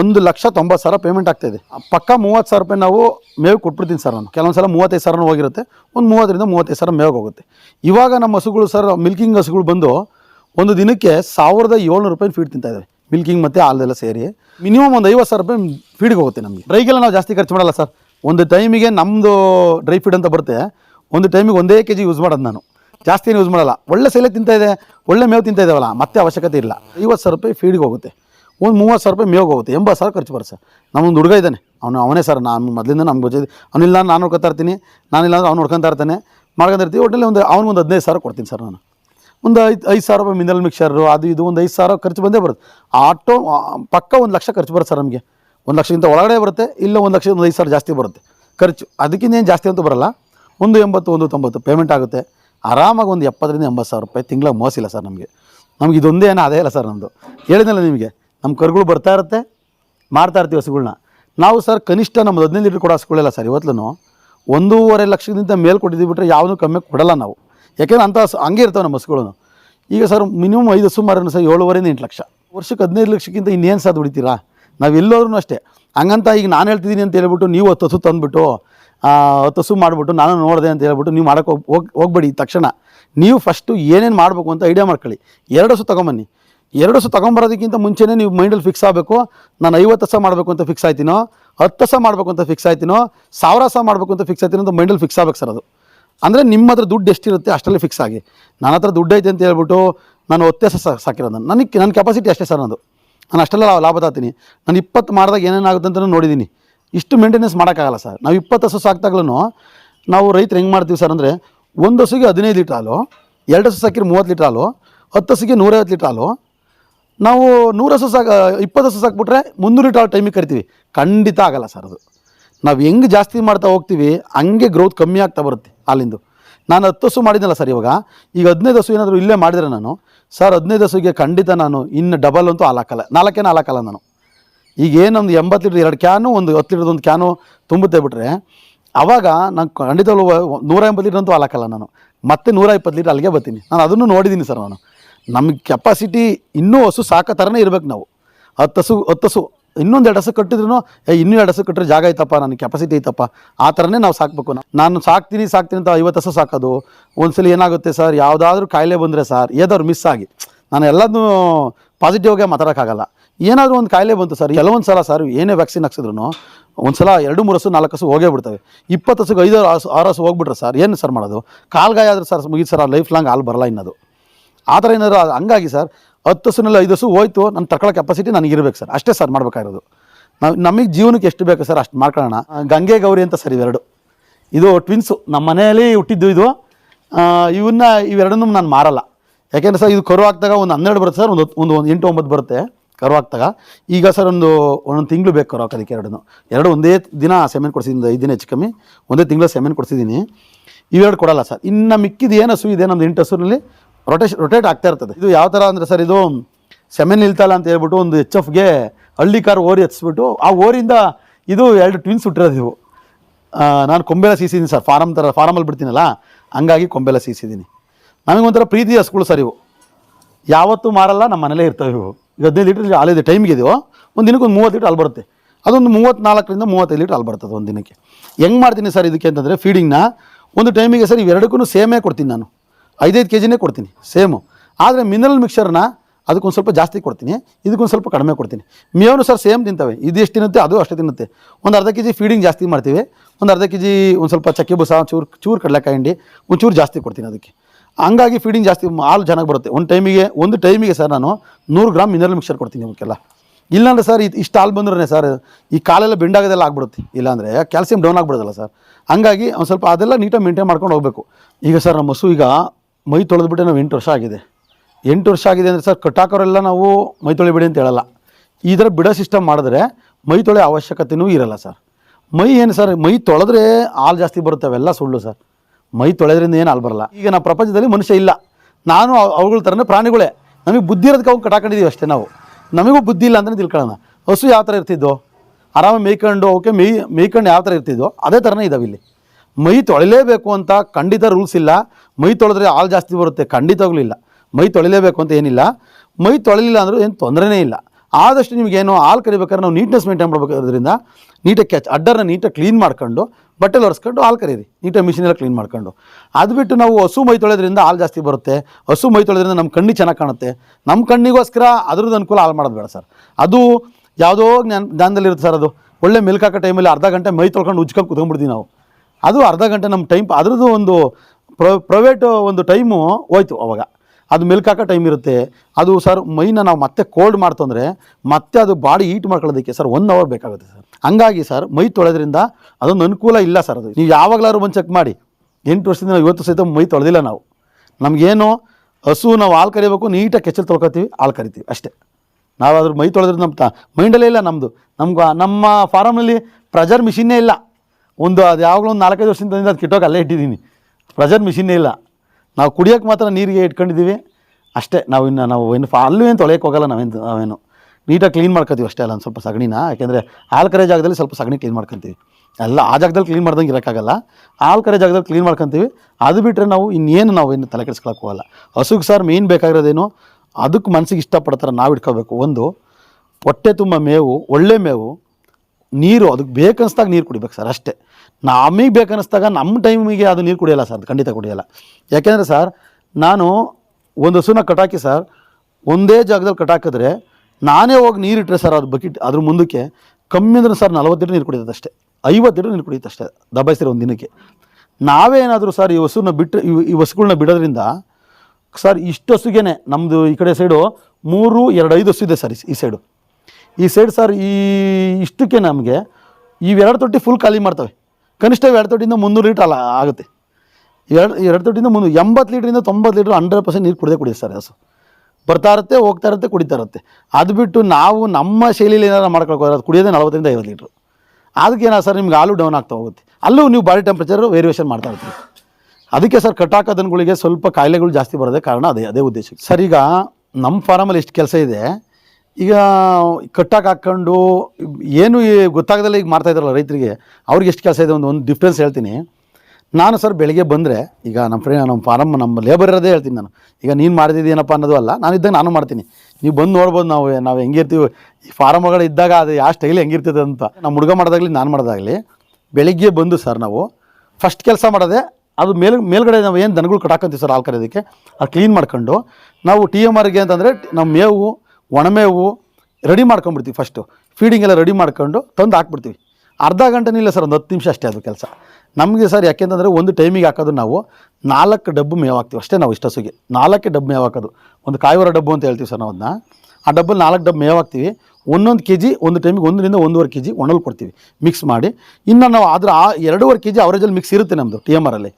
ಒಂದು ಲಕ್ಷ ತೊಂಬತ್ತು ಸಾವಿರ ಪೇಮೆಂಟ್ ಆಗ್ತಾಯಿದೆ ಪಕ್ಕ ಮೂವತ್ತು ಸಾವಿರ ರೂಪಾಯಿ ನಾವು ಮೇವು ಕೊಟ್ಬಿಡ್ತೀನಿ ಸರ್ ನಾನು. ಕೆಲವೊಂದು ಸಲ ಮೂವತ್ತೈದು ಸಾವಿರ ಹೋಗಿರುತ್ತೆ. ಒಂದು ಮೂವತ್ತರಿಂದ ಮೂವತ್ತೈದು ಸಾವಿರ ಮೇವು ಹೋಗುತ್ತೆ. ಇವಾಗ ನಮ್ಮ ಹಸುಗಳು ಸರ್ ಮಿಲ್ಕಿಂಗ್ ಹಸುಗಳು ಬಂದು ಒಂದು ದಿನಕ್ಕೆ ಸಾವಿರದ ಏಳ್ನೂರು ರೂಪಾಯಿ ಫೀಡ್ ತಿಂತಾ ಇದ್ದಾವೆ ಮಿಲ್ಕಿಂಗ್ ಮತ್ತು ಹಾಲೆಲ್ಲ ಸೇರಿ ಮಿನಿಮಮ್ ಒಂದು ಐವತ್ತು ಸಾವಿರ ರೂಪಾಯಿ ಫೀಡ್ಗೆ ಹೋಗುತ್ತೆ ನಮಗೆ. ಡ್ರೈಗೆಲ್ಲ ನಾವು ಜಾಸ್ತಿ ಖರ್ಚು ಮಾಡಲ್ಲ ಸರ್. ಒಂದು ಟೈಮಿಗೆ ನಮ್ಮದು ಡ್ರೈ ಫೀಡ್ ಅಂತ ಬರುತ್ತೆ. ಒಂದು ಟೈಮಿಗೆ ಒಂದೇ ಕೆ ಜಿ ಯೂಸ್ ಮಾಡೋದು ನಾನು. ಜಾಸ್ತಿ ಏನು ಯೂಸ್ ಮಾಡಲ್ಲ. ಒಳ್ಳೆ ಸೈಲೆ ತಿಂತಾಯಿದೆ ಒಳ್ಳೆ ಮೇವು ತಿಂತಾ ಮತ್ತೆ ಅವಶ್ಯಕತೆ ಇಲ್ಲ. ಐವತ್ತು ಸಾವಿರ ರೂಪಾಯಿ ಫೀಡ್ಗೆ ಹೋಗುತ್ತೆ. ಒಂದು ಮೂವತ್ತು ಸಾವಿರ ರೂಪಾಯಿ ಮೇವ್ ಹೋಗುತ್ತೆ. ಎಂಬತ್ತು ಸಾವಿರ ಖರ್ಚು ಬರುತ್ತೆ ಸರ್. ನಮ್ಮೊಂದು ಹುಡುಗ ಇದ್ದಾನೆ. ಅವನು ಅವನೇ ಸರ್. ನಾನು ಮೊದಲಿಂದ ನಮ್ಗೆ ಗೊತ್ತಿದ್ದು ಅವನಿಲ್ಲ ನಾನು ನೋಡ್ಕೊತಾ ಇರ್ತೀನಿ. ನಾನಿಲ್ಲ ಅಂದ್ರೆ ಅವ್ನು ನೋಡ್ಕೊತಾ ಇರ್ತಾನೆ. ಮಾಡ್ಕೊಂಡಿರ್ತೀವಿ ಒಟ್ಟಲ್ಲಿ ಒಂದು ಅವ್ನಿಗೆ ಒಂದು ಹದಿನೈದು ಸಾವಿರ ಕೊಡ್ತೀನಿ ಸರ್ ನಾನು. ಒಂದು ಐದು ಐದು ಸಾವಿರ ರೂಪಾಯಿ ಮಿನರಲ್ ಮಿಕ್ಸರು, ಅದು ಇದು ಒಂದು ಐದು ಸಾವಿರ ಖರ್ಚು ಬಂದೇ ಬರುತ್ತೆ. ಆಟೋ ಪಕ್ಕ ಒಂದು ಲಕ್ಷ ಖರ್ಚು ಬರುತ್ತೆ ಸರ್ ನಮಗೆ. ಒಂದು ಲಕ್ಷಕ್ಕಿಂತ ಒಳಗಡೆ ಬರುತ್ತೆ. ಇಲ್ಲ ಒಂದು ಲಕ್ಷ ಒಂದು ಐದು ಸಾವಿರ ಜಾಸ್ತಿ ಬರುತ್ತೆ. ಖರ್ಚು ಅದಕ್ಕಿಂತ ಏನು ಜಾಸ್ತಿ ಅಂತೂ ಬರಲ್ಲ. ಒಂದು ಎಂಬತ್ತು, ಒಂದು ತೊಂಬತ್ತು ಪೇಮೆಂಟ್ ಆಗುತ್ತೆ. ಆರಾಮಾಗಿ ಒಂದು ಎಪ್ಪತ್ತರಿಂದ ಎಂಬತ್ತು ಸಾವಿರ ರೂಪಾಯಿ ತಿಂಗಳ ಮೋಸಿಲ್ಲ ಸರ್ ನಮಗೆ. ನಮಗೆ ಇದೊಂದೇ ಏನೋ ಅದೇ ಇಲ್ಲ ಸರ್ ನಮ್ಮದು ಹೇಳಿದ್ನಲ್ಲ ನಿಮಗೆ? ನಮ್ಮ ಕರುಗಳು ಬರ್ತಾ ಇರುತ್ತೆ, ಮಾರ್ತಾ ಇರ್ತೀವಿ ಹಸುಗಳನ್ನ ನಾವು ಸರ್ ಕನಿಷ್ಠ ನಮ್ಮದು ಹದಿನೈದು ಲೀಟ್ರ್ ಕೊಡೋ ಹಸುಗಳೆಲ್ಲ ಸರ್ ಇವತ್ತೂ ಒಂದೂವರೆ ಲಕ್ಷದಿಂದ ಮೇಲೆ ಕೊಟ್ಟಿದ್ದೀವಿ ಬಿಟ್ಟರೆ ಯಾವುದೂ ಕಮ್ಮಿ ಕೊಡಲ್ಲ ನಾವು. ಯಾಕೆಂದ್ರೆ ಅಂಥ ಹಸು ಹಂಗೆ ಇರ್ತವೆ ನಮ್ಮ ಹಸುಗಳನ್ನು ಈಗ ಸರ್ ಮಿನಿಮಮ್ ಐದು ಹಸು ಮಾರೋಣ ಸರ್ ಏಳುವರೆಯಿಂದ ಎಂಟು ಲಕ್ಷ. ವರ್ಷಕ್ಕೆ ಹದಿನೈದು ಲಕ್ಷಕ್ಕಿಂತ ಇನ್ನೇನು ಸಾಧ ಹೊಡಿತೀರಾ ನಾವು ಎಲ್ಲೋದ್ರೂ ಅಷ್ಟೇ. ಹಂಗಂತ ಈಗ ನಾನು ಹೇಳ್ತಿದ್ದೀನಿ ಅಂತ ಹೇಳ್ಬಿಟ್ಟು ನೀವು ಹತ್ತು ಹಸು ತಂದುಬಿಟ್ಟು ಹತ್ತು ಹಸು ಮಾಡಿಬಿಟ್ಟು ನಾನು ನೋಡಿದೆ ಅಂತ ಹೇಳ್ಬಿಟ್ಟು ನೀವು ಮಾಡೋಕ್ಕೆ ಹೋಗಿ ಹೋಗ್ಬೇಡಿ ತಕ್ಷಣ. ನೀವು ಫಸ್ಟು ಏನೇನು ಮಾಡಬೇಕು ಅಂತ ಐಡಿಯಾ ಮಾಡ್ಕೊಳ್ಳಿ. ಎರಡು ಹಸು ತೊಗೊಂಬನ್ನಿ. ಎರಡು ಸಹ ತೊಗೊಂಬರೋದಕ್ಕಿಂತ ಮುಂಚೆನೇ ನೀವು ಮೈಂಡಲ್ಲಿ ಫಿಕ್ಸ್ ಆಗಬೇಕು. ನಾನು ಐವತ್ತು ಸಹ ಮಾಡಬೇಕು ಅಂತ ಫಿಕ್ಸ್ ಆಯ್ತೀನೋ, ಹತ್ತು ಸಹ ಮಾಡಬೇಕು ಅಂತ ಫಿಕ್ಸ್ ಆಯ್ತೀನೋ, ಸಾವಿರ ಸಹ ಮಾಡಬೇಕು ಅಂತ ಫಿಕ್ಸ್ ಆಯ್ತೀನೋ ಅಂತ ಮೈಂಡಲ್ಲಿ ಫಿಕ್ಸ್ ಆಗಬೇಕು ಸರ್ ಅದು. ಅಂದರೆ ನಿಮ್ಮ ಹತ್ರ ದುಡ್ಡು ಎಷ್ಟಿರುತ್ತೆ ಅಷ್ಟರಲ್ಲಿ ಫಿಕ್ಸ್ ಆಗಿ. ನನ್ನ ಹತ್ರ ದುಡ್ಡು ಐತೆ ಅಂತ ಹೇಳ್ಬಿಟ್ಟು ನಾನು ಒತ್ತೆ ಸಹ ಸಾಕಿರೋದು. ನಾನು ನನಗೆ, ನನ್ನ ಕೆಪಾಸಿಟಿ ಅಷ್ಟೇ ಸರ್ ಅದು ನಾನು ಅಷ್ಟೆಲ್ಲ ಲಾಭ ತಾತೀನಿ ನಾನು ಇಪ್ಪತ್ತು ಮಾಡಿದಾಗ ಏನೇನಾಗುತ್ತೆ ಅಂತ ನೋಡಿದ್ದೀನಿ ಇಷ್ಟು ಮೇಂಟೆನೆನ್ಸ್ ಮಾಡೋಕ್ಕಾಗಲ್ಲ ಸರ್ ನಾವು ಇಪ್ಪತ್ತು ಹಸು ಸಾಕ್ದಾಗ್ಲೂ ನಾವು ರೈತರು ಹೆಂಗೆ ಮಾಡ್ತೀವಿ ಸರ್ ಅಂದರೆ ಒಂದು ಹಸುಗೆ ಹದಿನೈದು ಲೀಟ್ರ್ ಹಾಲು, ಎರಡು ಹಸು ಸಾಕಿದ್ರೆ ಮೂವತ್ತು ಲೀಟ್ರ್ ಹಾಲು, ಹತ್ತು ಹಸುಗೆ ನೂರೈವತ್ತು ಲೀಟ್ರ್ ಹಾಲು ನಾವು ನೂರು ಹಸು ಸಾಕು ಇಪ್ಪತ್ತು ಹಸು ಸಾಕ್ಬಿಟ್ರೆ ಮುನ್ನೂರು ಲೀಟರ್ ಟೈಮಿಗೆ ಕರಿತೀವಿ. ಖಂಡಿತ ಆಗಲ್ಲ ಸರ್ ಅದು. ನಾವು ಹೆಂಗೆ ಜಾಸ್ತಿ ಮಾಡ್ತಾ ಹೋಗ್ತೀವಿ, ಹಂಗೆ ಗ್ರೋತ್ ಕಮ್ಮಿ ಆಗ್ತಾ ಬರುತ್ತೆ ಹಾಲಿಂದು ನಾನು ಹತ್ತು ಹಸು ಮಾಡಿದ್ನಲ್ಲ ಸರ್ ಇವಾಗ, ಈಗ ಹದಿನೈದು ಹಸು ಏನಾದರೂ ಇಲ್ಲೇ ಮಾಡಿದರೆ ನಾನು, ಸರ್ ಹದಿನೈದು ಹಸುಗೆ ಖಂಡಿತ ನಾನು ಇನ್ನು ಡಬಲ್ ಅಂತೂ ಹಾಲಾಕಲ್ಲ ನಾಲ್ಕೇನು ಹಾಲಾಕಲ್ಲ ನಾನು. ಈಗ ಏನೊಂದು ಎಂಬತ್ತು ಲೀಟರ್, ಎರಡು ಕ್ಯಾನು ಒಂದು ಹತ್ತು ಲೀಟರ್ ಒಂದು ಕ್ಯಾನು ತುಂಬುತ್ತೆ ಬಿಟ್ರೆ ಆವಾಗ ನಾನು ಖಂಡಿತ ನೂರ ಎಂಬತ್ತು ಲೀಟ್ರ್ ಅಂತೂ ಹಾಲಾಕಲ್ಲ ನಾನು. ಮತ್ತೆ ನೂರ ಇಪ್ಪತ್ತು ಲೀಟ್ರ್ ಅಲ್ಲಿಗೆ ಬರ್ತೀನಿ. ನಾನು ಅದನ್ನು ನೋಡಿದ್ದೀನಿ ಸರ್ ನಾನು. ನಮಗೆ ಕೆಪಾಸಿಟಿ ಇನ್ನೂ ಹಸು ಸಾಕೋ ಥರನೇ ಇರ್ಬೇಕು ನಾವು. ಹತ್ತು ಹಸು ಹತ್ತು ಹಸು, ಇನ್ನೊಂದು ಎರಡು ಹಸು ಕಟ್ಟಿದ್ರು ಏ, ಇನ್ನೂ ಎರಡು ಹಸು ಕಟ್ಟರೆ ಜಾಗ ಐತಪ್ಪ, ನನಗೆ ಕೆಪಾಸಿಟಿ ಐತಪ್ಪ, ಆ ಥರನೇ ನಾವು ಸಾಕಬೇಕು ನಾನು ಸಾಕ್ತೀನಿ ಸಾಕ್ತೀನಿ ಅಂತ ಐವತ್ತು ಹಸು ಸಾಕೋದು, ಒಂದ್ಸಲ ಏನಾಗುತ್ತೆ ಸರ್, ಯಾವುದಾದ್ರೂ ಕಾಯಿಲೆ ಬಂದರೆ ಸರ್ ಏದಾದ್ರು ಮಿಸ್ ಆಗಿ. ನಾನು ಎಲ್ಲದನ್ನೂ ಪಾಸಿಟಿವ್ಗೆ ಮಾತಾಡೋಕ್ಕಾಗಲ್ಲ. ಏನಾದರೂ ಒಂದು ಕಾಯಿಲೆ ಬಂತು ಸರ್, ಕೆಲವೊಂದು ಸಲ ಸರ್, ಏನೇ ವ್ಯಾಕ್ಸಿನ್ ಹಾಕ್ಸಿದ್ರು ಒಂದು ಸಲ ಎರಡು, ಮೂರು ಹಸು, ನಾಲ್ಕು ಹಸು ಹೋಗೇ ಬಿಡ್ತವೆ. ಇಪ್ಪತ್ತು ಹಸುಗೆ ಐದು ಆರು ಹಸು ಹೋಗ್ಬಿಟ್ರೆ ಸರ್, ಏನು ಸರ್ ಮಾಡೋದು? ಕಾಲ್ಗಾಯ ಆದರೂ ಸರ್ ಮುಗಿದು ಸರ್ ಲೈಫ್ ಲಾಂಗ್ ಹಾಲು ಬರಲ್ಲ ಇನ್ನದು. ಆ ಥರ ಏನಾದ್ರು ಹಂಗಾಗಿ ಸರ್, ಹತ್ತು ಹಸುನಲ್ಲಿ ಐದು ಹಸು ಹೋಯ್ತು ನನ್ನ ತಗೊಳ್ಳೋ ಕೆಪಾಸಿಟಿ ನನಗೆ ಇರಬೇಕು ಸರ್. ಅಷ್ಟೇ ಸರ್ ಮಾಡ್ಬೇಕಾಗಿರೋದು. ನಾವು ನಮಗೆ ಜೀವನಕ್ಕೆ ಎಷ್ಟು ಬೇಕು ಸರ್, ಅಷ್ಟು ಮಾಡ್ಕೊಳ್ಳೋಣ. ಗಂಗೆ ಗೌರಿ ಅಂತ ಸರ್ ಇವೆರಡು. ಇದು ಟ್ವಿನ್ಸು ನಮ್ಮ ಮನೆಯಲ್ಲಿ ಹುಟ್ಟಿದ್ದು ಇದು. ಇವನ್ನ ಇವೆರಡನ್ನೂ ನಾನು ಮಾರಲ್ಲ. ಯಾಕೆಂದರೆ ಸರ್, ಇದು ಕರು ಹಾಕಿದಾಗ ಒಂದು ಹನ್ನೆರಡು ಬರುತ್ತೆ ಸರ್, ಒಂದು ಒಂದು ಒಂದು ಎಂಟು ಒಂಬತ್ತು ಬರುತ್ತೆ ಕರು ಹಾಕಿದಾಗ. ಈಗ ಸರ್, ಒಂದು ಒಂದೊಂದು ತಿಂಗಳು ಬೇಕು ಕರು ಹಾಕೋದಕ್ಕೆ ಎರಡನ್ನು. ಎರಡು ಒಂದೇ ದಿನ ಸೆಮೆನ್ ಕೊಡಿಸಿದ್ದು ಐದು ದಿನ ಹೆಚ್ಚು ಕಮ್ಮಿ. ಒಂದೇ ತಿಂಗಳು ಸೆಮೆಂಟ್ ಕೊಡಿಸಿದ್ದೀನಿ. ಇವೆರಡು ಕೊಡಲ್ಲ ಸರ್. ಇನ್ನು ಮಿಕ್ಕಿದ ಏನು ಹಸು ಇದೆ ನಮ್ಮದು ಎಂಟು ಹಸುನಲ್ಲಿ ರೊಟೇಶ್ ರೊಟೇಟ್ ಆಗ್ತಾ ಇರ್ತದೆ. ಇದು ಯಾವ ಥರ ಅಂದರೆ ಸರ್, ಇದು ಸೆಮೆನ್ ನಿಲ್ತಲ್ಲ ಅಂತ ಹೇಳ್ಬಿಟ್ಟು ಒಂದು ಎಚ್ ಎಫ್ಗೆ ಹಳ್ಳಿ ಕಾರ್ ಓರಿ ಹಚ್ಬಿಟ್ಟು ಆ ಓರಿಂದ ಇದು ಎರಡು ಟ್ವಿನ್ಸ್ ಹುಟ್ಟಿರೋದು ಇವು. ನಾನು ಕೊಂಬೆಲ ಸೀಸಿದ್ದೀನಿ ಸರ್ ಫಾರಮ್ ಥರ ಫಾರಮಲ್ಲಿ ಬಿಡ್ತೀನಲ್ಲ, ಹಂಗಾಗಿ ಕೊಂಬೆಲ ಸೀಸಿದ್ದೀನಿ ನನಗೊಂಥರ ಪ್ರೀತಿ ಹಸ್ಗಳು ಸರ್ ಇವು. ಯಾವತ್ತೂ ಮಾರಲ್ಲ ನಮ್ಮ ಮನೇಲೇ ಇರ್ತವೆ ಇವು. ಈಗ ಹದಿನೈದು ಲೀಟ್ರ್ ಹಾಲಿದೆ ಟೈಮ್ಗೆ ಇದೆಯೋ, ಒಂದು ದಿನಕ್ಕೆ ಒಂದು ಮೂವತ್ತು ಲೀಟ್ರ್ ಹಾಲು ಬರುತ್ತೆ. ಅದೊಂದು ಮೂವತ್ತ್ನಾಲ್ಕರಿಂದ ಮೂವತ್ತೈದು ಲೀಟ್ರ್ ಹಾಲು ಬರ್ತದೆ ಒಂದು ದಿನಕ್ಕೆ. ಹೆಂಗೆ ಮಾಡ್ತೀನಿ ಸರ್ ಇದಕ್ಕೆ ಅಂತಂದರೆ ಫೀಡಿಂಗ್ನ ಒಂದು ಟೈಮಿಗೆ ಸರ್ ಇವೆರಡಕ್ಕೂ ಸೇಮೇ ಕೊಡ್ತೀನಿ ನಾನು. ಐದೈದು ಕೆ ಜಿನೇ ಕೊಡ್ತೀನಿ, ಸೇಮು. ಆದರೆ ಮಿನರಲ್ ಮಿಕ್ಸರ್ನ ಅದಕ್ಕೊಂದು ಸ್ವಲ್ಪ ಜಾಸ್ತಿ ಕೊಡ್ತೀನಿ, ಇದಕ್ಕೊಂದು ಸ್ವಲ್ಪ ಕಡಿಮೆ ಕೊಡ್ತೀನಿ. ಮೇವನು ಸರ್ ಸೇಮ್ ತಿಂತವೆ ಇದು ಎಷ್ಟು ತಿನ್ನುತ್ತೆ, ಅದು ಅಷ್ಟು ತಿನ್ನುತ್ತೆ. ಒಂದು ಅರ್ಧ ಕೆ ಜಿ ಫೀಡಿಂಗ್ ಜಾಸ್ತಿ ಮಾಡ್ತೀವಿ, ಒಂದು ಅರ್ಧ ಕೆ ಜಿ ಒಂದು ಸ್ವಲ್ಪ ಚಕ್ಕೆ ಬುಸ ಚೂರು ಚೂರು ಕಡಲೆಕಾಯಿ ಹಿಂಡಿ ಒಂದು ಚೂರು ಜಾಸ್ತಿ ಕೊಡ್ತೀನಿ ಅದಕ್ಕೆ. ಹಂಗಾಗಿ ಫೀಡಿಂಗ್ ಜಾಸ್ತಿ, ಹಾಲು ಚೆನ್ನಾಗಿ ಬರುತ್ತೆ. ಒಂದು ಟೈಮಿಗೆ ಒಂದು ಟೈಮಿಗೆ ಸರ್ ನಾನು ನೂರು ಗ್ರಾಮ್ ಮಿನರಲ್ ಮಿಕ್ಸರ್ ಕೊಡ್ತೀನಿ ಅವಕ್ಕೆಲ್ಲ ಇಲ್ಲಾಂದ್ರೆ ಸರ್ ಇದು ಇಷ್ಟು ಹಾಲು ಬಂದ್ರೆ ಸರ್, ಈ ಕಾಲೆಲ್ಲ ಬೆಂಡಾಗೋದೆಲ್ಲ ಆಗ್ಬಿಡುತ್ತೆ. ಇಲ್ಲಾಂದರೆ ಕ್ಯಾಲ್ಸಿಯಂ ಡೌನ್ ಆಗ್ಬಿಡೋದಲ್ಲ ಸರ್. ಹಂಗಾಗಿ ಒಂದು ಸ್ವಲ್ಪ ಅದೆಲ್ಲ ನೀಟಾಗಿ ಮೇಂಟೈನ್ ಮಾಡ್ಕೊಂಡು ಹೋಗಬೇಕು. ಈಗ ಸರ್ ನಮ್ಮ ಹಸು ಈಗ ಮೈ ತೊಳೆದ್ಬಿಟ್ಟೆ ನಾವು ಎಂಟು ವರ್ಷ ಆಗಿದೆ. ಎಂಟು ವರ್ಷ ಆಗಿದೆ ಅಂದರೆ ಸರ್ ಕಟ್ಟಾಕೋರೆಲ್ಲ ನಾವು ಮೈ ತೊಳಿಬೇಡಿ ಅಂತ ಹೇಳಲ್ಲ. ಈ ಥರ ಬಿಡೋ ಸಿಸ್ಟಮ್ ಮಾಡಿದ್ರೆ ಮೈ ತೊಳೆ ಅವಶ್ಯಕತೆಯೂ ಇರಲ್ಲ ಸರ್. ಮೈ ಏನು ಸರ್, ಮೈ ತೊಳೆದ್ರೆ ಹಾಲು ಜಾಸ್ತಿ ಬರುತ್ತೆ, ಅವೆಲ್ಲ ಸುಳ್ಳು ಸರ್. ಮೈ ತೊಳೆದ್ರಿಂದ ಏನು ಹಾಲು ಬರಲ್ಲ. ಈಗ ನಾವು ಪ್ರಪಂಚದಲ್ಲಿ ಮನುಷ್ಯ ಇಲ್ಲ. ನಾನು ಅವ್- ಅವುಗಳ ಥರನೇ ಪ್ರಾಣಿಗಳೇ. ನಮಗೆ ಬುದ್ಧಿ ಇರೋದಕ್ಕೆ ಅವ್ನು ಕಟಾಕೊಂಡಿದ್ದೀವಿ ಅಷ್ಟೇ ನಾವು. ನಮಗೂ ಬುದ್ಧಿ ಇಲ್ಲ ಅಂತಲೇ ತಿಳ್ಕೊಳ್ಳೋಣ. ಹಸು ಯಾವ ಥರ ಇರ್ತಿದ್ದೋ ಆರಾಮ ಮೇಯ್ಕೊಂಡು, ಅವಕ್ಕೆ ಮೇಯ್, ಮೇಯ್ಕೊಂಡು ಯಾವ ಥರ ಇರ್ತಿದ್ದೋ ಅದೇ ಥರನೇ ಇದ್ದಾವೆ ಇಲ್ಲಿ. ಮೈ ತೊಳಿಲೇಬೇಕು ಅಂತ ಖಂಡಿತ ರೂಲ್ಸ್ ಇಲ್ಲ. ಮೈ ತೊಳೆದ್ರೆ ಹಾಲು ಜಾಸ್ತಿ ಬರುತ್ತೆ, ಖಂಡಿತವಾಗ್ಲೂ ಇಲ್ಲ. ಮೈ ತೊಳಿಲೇಬೇಕು ಅಂತ ಏನಿಲ್ಲ. ಮೈ ತೊಳಿಲಿಲ್ಲ ಅಂದರೂ ಏನು ತೊಂದರೆನೇ ಇಲ್ಲ. ಆದಷ್ಟು ನಿಮಗೇನು ಹಾಲು ಕರಿಬೇಕಾದ್ರೆ ನಾವು ನೀಟ್ನೆಸ್ ಮೇಂಟೈನ್ ಮಾಡಬೇಕಾದ್ರಿಂದ ನೀಟಾಗಿ ಕ್ಯಾಚ್ ಅಡ್ಡರ್ನ ನೀಟಾಗಿ ಕ್ಲೀನ್ ಮಾಡ್ಕೊಂಡು ಬಟ್ಟೆಲಿ ಒರೆಸ್ಕೊಂಡು ಹಾಲು ಕರೀರಿ. ನೀಟಾಗಿ ಮಿಷಿನೆಲ್ಲ ಕ್ಲೀನ್ ಮಾಡ್ಕೊಂಡು. ಅದು ಬಿಟ್ಟು ನಾವು ಹಸು ಮೈ ತೊಳೆದ್ರಿಂದ ಹಾಲು ಜಾಸ್ತಿ ಬರುತ್ತೆ. ಹಸು ಮೈ ತೊಳೆದ್ರಿಂದ ನಮ್ಮ ಕಣ್ಣಿಗೆ ಚೆನ್ನಾಗಿ ಕಾಣುತ್ತೆ. ನಮ್ಮ ಕಣ್ಣಿಗೋಸ್ಕರ ಅದ್ರದ್ದು ಅನುಕೂಲ ಹಾಲು ಮಾಡೋದು ಬೇಡ ಸರ್. ಅದು ಯಾವುದೋ ಜ್ಞಾನ ಜ್ಞಾನದಲ್ಲಿರುತ್ತೆ ಸರ್ ಅದು. ಒಳ್ಳೆ ಮಿಲ್ಕ್ ಟೈಮಲ್ಲಿ ಅರ್ಧ ಗಂಟೆ ಮೈ ತೊಳ್ಕೊಂಡು ಉಜ್ಕೊಂಡು ಕುತ್ಕೊಂಡ್ಬಿಡ್ತೀವಿ ನಾವು. ಅದು ಅರ್ಧ ಗಂಟೆ ನಮ್ಮ ಟೈಮ್, ಅದರದ್ದು ಒಂದು ಪ್ರೊ ಪ್ರೈವೇಟ್ ಒಂದು ಟೈಮು ಹೋಯ್ತು ಅವಾಗ. ಅದು ಮಿಲ್ಕ್ ಹಾಕೋ ಟೈಮ್ ಇರುತ್ತೆ. ಅದು ಸರ್ ಮೈನ ನಾವು ಮತ್ತೆ ಕೋಲ್ಡ್ ಮಾಡ್ತು ಅಂದರೆ ಮತ್ತೆ ಅದು ಬಾಡಿ ಹೀಟ್ ಮಾಡ್ಕೊಳ್ಳೋದಕ್ಕೆ ಸರ್ ಒನ್ ಅವರ್ ಬೇಕಾಗುತ್ತೆ ಸರ್ ಹಂಗಾಗಿ ಸರ್ ಮೈ ತೊಳೆದ್ರಿಂದ ಅದೊಂದು ಅನುಕೂಲ ಇಲ್ಲ ಸರ್ ಅದು. ನೀವು ಯಾವಾಗಲಾದ್ರು ಒಂದು ಚೆಕ್ ಮಾಡಿ. ಎಂಟು ವರ್ಷದಿಂದ ನಾವು ಇವತ್ತು ಸಹಿತ ಮೈ ತೊಳೆದಿಲ್ಲ ನಾವು. ನಮಗೇನು ಹಸು, ನಾವು ಹಾಲು ಕರಿಬೇಕು, ನೀಟಾಗಿ ಕೆಚ್ಚಲು ತೊಳ್ಕೊತೀವಿ, ಹಾಲು ಕರಿತೀವಿ ಅಷ್ಟೇ. ನಾವಾದರೂ ಮೈ ತೊಳೆದ್ರೆ ನಮ್ಮ ತ ಮೈಂಡಲ್ಲೇ ಇಲ್ಲ ನಮ್ಮದು ನಮ್ಗೆ, ನಮ್ಮ ಫಾರಮ್ನಲ್ಲಿ ಪ್ರೆಜರ್ ಮಿಷಿನ್ನೇ ಇಲ್ಲ. ಒಂದು ಅದು ಯಾವಾಗಲೂ ಒಂದು ನಾಲ್ಕೈದು ವರ್ಷದಿಂದ ಅದು ಕಿಟ್ಟೋಗಿ ಅಲ್ಲೇ ಇಟ್ಟಿದ್ದೀನಿ. ಪ್ರೆಷರ್ ಮಿಷಿನ್ನೇ ಇಲ್ಲ. ನಾವು ಕುಡಿಯೋಕ್ಕೆ ಮಾತ್ರ ನೀರಿಗೆ ಇಟ್ಕೊಂಡಿದ್ದೀವಿ ಅಷ್ಟೇ, ನಾವು ಇನ್ನು, ನಾವು ಏನು ಫಾ, ಅಲ್ಲೂ ಏನು ತೊಳೆಯೋಕೆ ಹೋಗಲ್ಲ ನಾವೇನು ನಾವೇನು ನೀಟಾಗಿ ಕ್ಲೀನ್ ಮಾಡ್ಕೋತೀವಿ ಅಷ್ಟೇ ಅಲ್ಲ, ಒಂದು ಸ್ವಲ್ಪ ಸಗಣಿನ. ಯಾಕೆಂದರೆ ಕರೆ ಜಾಗದಲ್ಲಿ ಸ್ವಲ್ಪ ಸಗಣಿ ಕ್ಲೀನ್ ಮಾಡ್ಕೊತೀವಿ. ಎಲ್ಲ ಆ ಜಾಗದಲ್ಲಿ ಕ್ಲೀನ್ ಮಾಡ್ದಂಗೆ ಇರೋಕ್ಕಾಗಲ್ಲ. ಕರೆ ಜಾಗದಲ್ಲಿ ಕ್ಲೀನ್ ಮಾಡ್ಕೊತೀವಿ. ಅದು ಬಿಟ್ಟರೆ ನಾವು ಇನ್ನೇನು ನಾವು ಏನು ತಲೆ ಕೆಡಿಸ್ಕೊಳಕ್ಕೆ ಹೋಗಲ್ಲ. ಹಸುಗೆ ಸರ್ ಮೇನ್ ಬೇಕಾಗಿರೋದೇನು? ಅದಕ್ಕೆ ಮನಸ್ಸಿಗೆ ಇಷ್ಟಪಡ್ತಾರೆ ನಾವು ಇಟ್ಕೋಬೇಕು. ಒಂದು, ಹೊಟ್ಟೆ ತುಂಬ ಮೇವು, ಒಳ್ಳೆ ಮೇವು ನೀರು, ಅದಕ್ಕೆ ಬೇಕನ್ನಿಸ್ದಾಗ ನೀರು ಕುಡಿಬೇಕು ಸರ್, ಅಷ್ಟೇ. ನಮಗೆ ಬೇಕನ್ನಿಸ್ದಾಗ ನಮ್ಮ ಟೈಮಿಗೆ ಅದು ನೀರು ಕುಡಿಯಲ್ಲ ಸರ್ ಖಂಡಿತ ಕುಡಿಯಲ್ಲ. ಯಾಕೆಂದರೆ ಸರ್, ನಾನು ಒಂದು ಹಸುನ ಕಟಾಕಿ ಸರ್, ಒಂದೇ ಜಾಗದಲ್ಲಿ ಕಟಾಕಿದ್ರೆ ನಾನೇ ಹೋಗಿ ನೀರಿಟ್ಟರೆ ಸರ್ ಅದು ಬಕೆಟ್, ಅದ್ರ ಮುಂದಕ್ಕೆ ಕಮ್ಮಿ ಅಂದ್ರೆ ಸರ್ ನಲ್ವತ್ತು ಲೀಟ್ರ್ ನೀರು ಕುಡಿಯುತ್ತೆ ಅಷ್ಟೇ. ಐವತ್ತು ಲೀಟ್ರ್ ನೀರು ಕುಡಿಯುತ್ತೆ ಅಷ್ಟೇ ದಬಾಯಿಸಿರೋ ಒಂದು ದಿನಕ್ಕೆ. ನಾವೇನಾದರೂ ಸರ್ ಈ ಹಸುನ ಬಿಟ್ಟು ಈ ಹಸುಗಳನ್ನ ಬಿಡೋದ್ರಿಂದ ಸರ್ ಇಷ್ಟು ಹಸುಗೇನೆ ನಮ್ಮದು ಈ ಕಡೆ ಸೈಡು ಮೂರು, ಎರಡು, ಐದು ಹಸು ಇದೆ ಸರ್ ಈ ಸೈಡು ಈ ಸೈಡ್ ಸರ್ ಈ ಇಷ್ಟಕ್ಕೆ ನಮಗೆ ಇವೆರಡು ತೊಟ್ಟಿ ಫುಲ್ ಖಾಲಿ ಮಾಡ್ತವೆ. ಕನಿಷ್ಠ ಎರಡು ತೊಟ್ಟಿಯಿಂದ ಮುನ್ನೂರು ಲೀಟ್ರ್ ಅಲ್ಲ, ಆಗುತ್ತೆ. ಎರಡು ಎರಡು ತೊಟ್ಟಿಯಿಂದ ಮುನ್ನೂರು ಎಂಬತ್ತು ಲೀಟ್ರಿಂದ ತೊಂಬತ್ತು ಲೀಟ್ರ್ ಹಂಡ್ರೆಡ್ ಪರ್ಸೆಂಟ್ ನೀರು ಕುಡಿದೇ ಕುಡಿಯುತ್ತೆ ಸರ್ ಹಸು. ಬರ್ತಾ ಇರುತ್ತೆ, ಹೋಗ್ತಾ ಇರುತ್ತೆ, ಕುಡಿತಾ ಇರುತ್ತೆ. ಅದು ಬಿಟ್ಟು ನಾವು ನಮ್ಮ ಶೈಲಿಯಲ್ಲಿ ಏನಾರು ಮಾಡ್ಕೊಳ್ಕೋದ್ರೆ ಅದು ಕುಡಿಯೋದೇ ನಲವತ್ತರಿಂದ ಐವತ್ತು ಲೀಟ್ರು. ಅದಕ್ಕೆ ಏನಾದ್ರು ಸರ್ ನಿಮ್ಗೆ ಹಾಲು ಡೌನ್ ಆಗ್ತಾ ಹೋಗುತ್ತೆ. ಅಲ್ಲೂ ನೀವು ಬಾಡಿ ಟೆಂಪ್ರೇಚರ್ ವೇರಿಯೇಷನ್ ಮಾಡ್ತಾ ಇರ್ತೀವಿ ಅದಕ್ಕೆ ಸರ್ ಕಟ್ಟಾಕತನಗಳಿಗೆ ಸ್ವಲ್ಪ ಕಾಯಿಲೆಗಳು ಜಾಸ್ತಿ ಬರೋದೇ ಕಾರಣ ಅದೇ ಅದೇ ಉದ್ದೇಶ ಸರ್ ಈಗ ನಮ್ಮ ಫಾರಮಲ್ಲಿ ಎಷ್ಟು ಕೆಲಸ ಇದೆ. ಈಗ ಕಟ್ಟಾಕ್ ಹಾಕ್ಕೊಂಡು ಏನು ಗೊತ್ತಾಗದಲ್ಲ ಈಗ ಮಾಡ್ತಾ ಇದ್ದಾರಲ್ಲ ರೈತರಿಗೆ, ಅವ್ರಿಗೆ ಎಷ್ಟು ಕೆಲಸ ಇದೆ ಒಂದು ಒಂದು ಡಿಫ್ರೆನ್ಸ್ ಹೇಳ್ತೀನಿ. ನಾನು ಸರ್ ಬೆಳಿಗ್ಗೆ ಬಂದರೆ, ಈಗ ನಮ್ಮ ಫ್ರೆಂಡ್ ನಮ್ಮ ಫಾರಮ್ ನಮ್ಮ ಲೇಬರ್ ಇರೋದೇ ಹೇಳ್ತೀನಿ ನಾನು. ಈಗ ನೀನು ಮಾಡಿದ್ದೀನಪ್ಪ ಅನ್ನೋದು ಅಲ್ಲ, ನಾನು ಇದ್ದಾಗ ನಾನು ಮಾಡ್ತೀನಿ. ನೀವು ಬಂದು ನೋಡ್ಬೋದು ನಾವು ನಾವು ಹೆಂಗಿರ್ತೀವಿ. ಈ ಫಾರಮ್ಗಳು ಇದ್ದಾಗ ಅದು ಯಾವ ಸ್ಟೈಲ್ ಹೆಂಗಿರ್ತದೆ ಅಂತ. ನಮ್ಮ ಹುಡುಗ ಮಾಡೋದಾಗಲಿ, ನಾನು ಮಾಡೋದಾಗಲಿ, ಬೆಳಿಗ್ಗೆ ಬಂದು ಸರ್ ನಾವು ಫಸ್ಟ್ ಕೆಲಸ ಮಾಡೋದೆ, ಅದು ಮೇಲ್, ಮೇಲ್ಗಡೆ ನಾವು ಏನು ದನಗಳು ಕಟ್ಟಾಕಂತೀವಿ ಸರ್ ಹಾಲು ಕರೆಯೋದಕ್ಕೆ, ಅದು ಕ್ಲೀನ್ ಮಾಡ್ಕೊಂಡು, ನಾವು ಟಿ ಎಂ ಆರ್ಗೆ ಅಂತಂದರೆ ನಮ್ಮ ಮೇವು ಒಣಮೇವು ರೆಡಿ ಮಾಡ್ಕೊಂಬಿಡ್ತೀವಿ ಫಸ್ಟು ಫೀಡಿಂಗ್ ಎಲ್ಲ ರೆಡಿ ಮಾಡ್ಕೊಂಡು ತಂದು ಹಾಕ್ಬಿಡ್ತೀವಿ. ಅರ್ಧ ಗಂಟೆನಿಲ್ಲ ಸರ್, ಒಂದು ಹತ್ತು ನಿಮಿಷ ಅಷ್ಟೇ ಅದು ಕೆಲಸ. ನಮಗೆ ಸರ್ ಯಾಕೆಂತಂದರೆ ಒಂದು ಟೈಮಿಗೆ ಹಾಕೋದು ನಾವು ನಾಲ್ಕು ಡಬ್ಬು ಮೇವು ಹಾಕ್ತೀವಿ ಅಷ್ಟೇ ನಾವು ಇಷ್ಟಸುಗೆ ನಾಲ್ಕೇ ಡಬ್ಬು ಮೇವು ಹಾಕೋದು. ಒಂದು ಕಾಯಿವರ ಡಬ್ಬು ಅಂತ ಹೇಳ್ತೀವಿ ಸರ್ ನಾವು ಅದನ್ನ ಆ ಡಬ್ಬಲ್ಲಿ ನಾಲ್ಕು ಡಬ್ಬು ಮೇವು ಹಾಕ್ತೀವಿ. ಒಂದೊಂದು ಕೆ ಜಿ ಒಂದು ಟೈಮಿಗೆ ಒಂದರಿಂದ ಒಂದೂವರೆ ಕೆ ಜಿ ಒಣಲ್ ಕೊಡ್ತೀವಿ. ಮಿಕ್ಸ್ ಮಾಡಿ. ಇನ್ನು ನಾವು ಆದರೆ ಆ ಎರಡೂವರೆ ಕೆ ಜಿ ಅವರೇಜಲ್ಲಿ ಮಿಕ್ಸ್ ಇರುತ್ತೆ ನಮ್ಮದು ಟಿ ಎಂ ಆರಲ್ಲಿ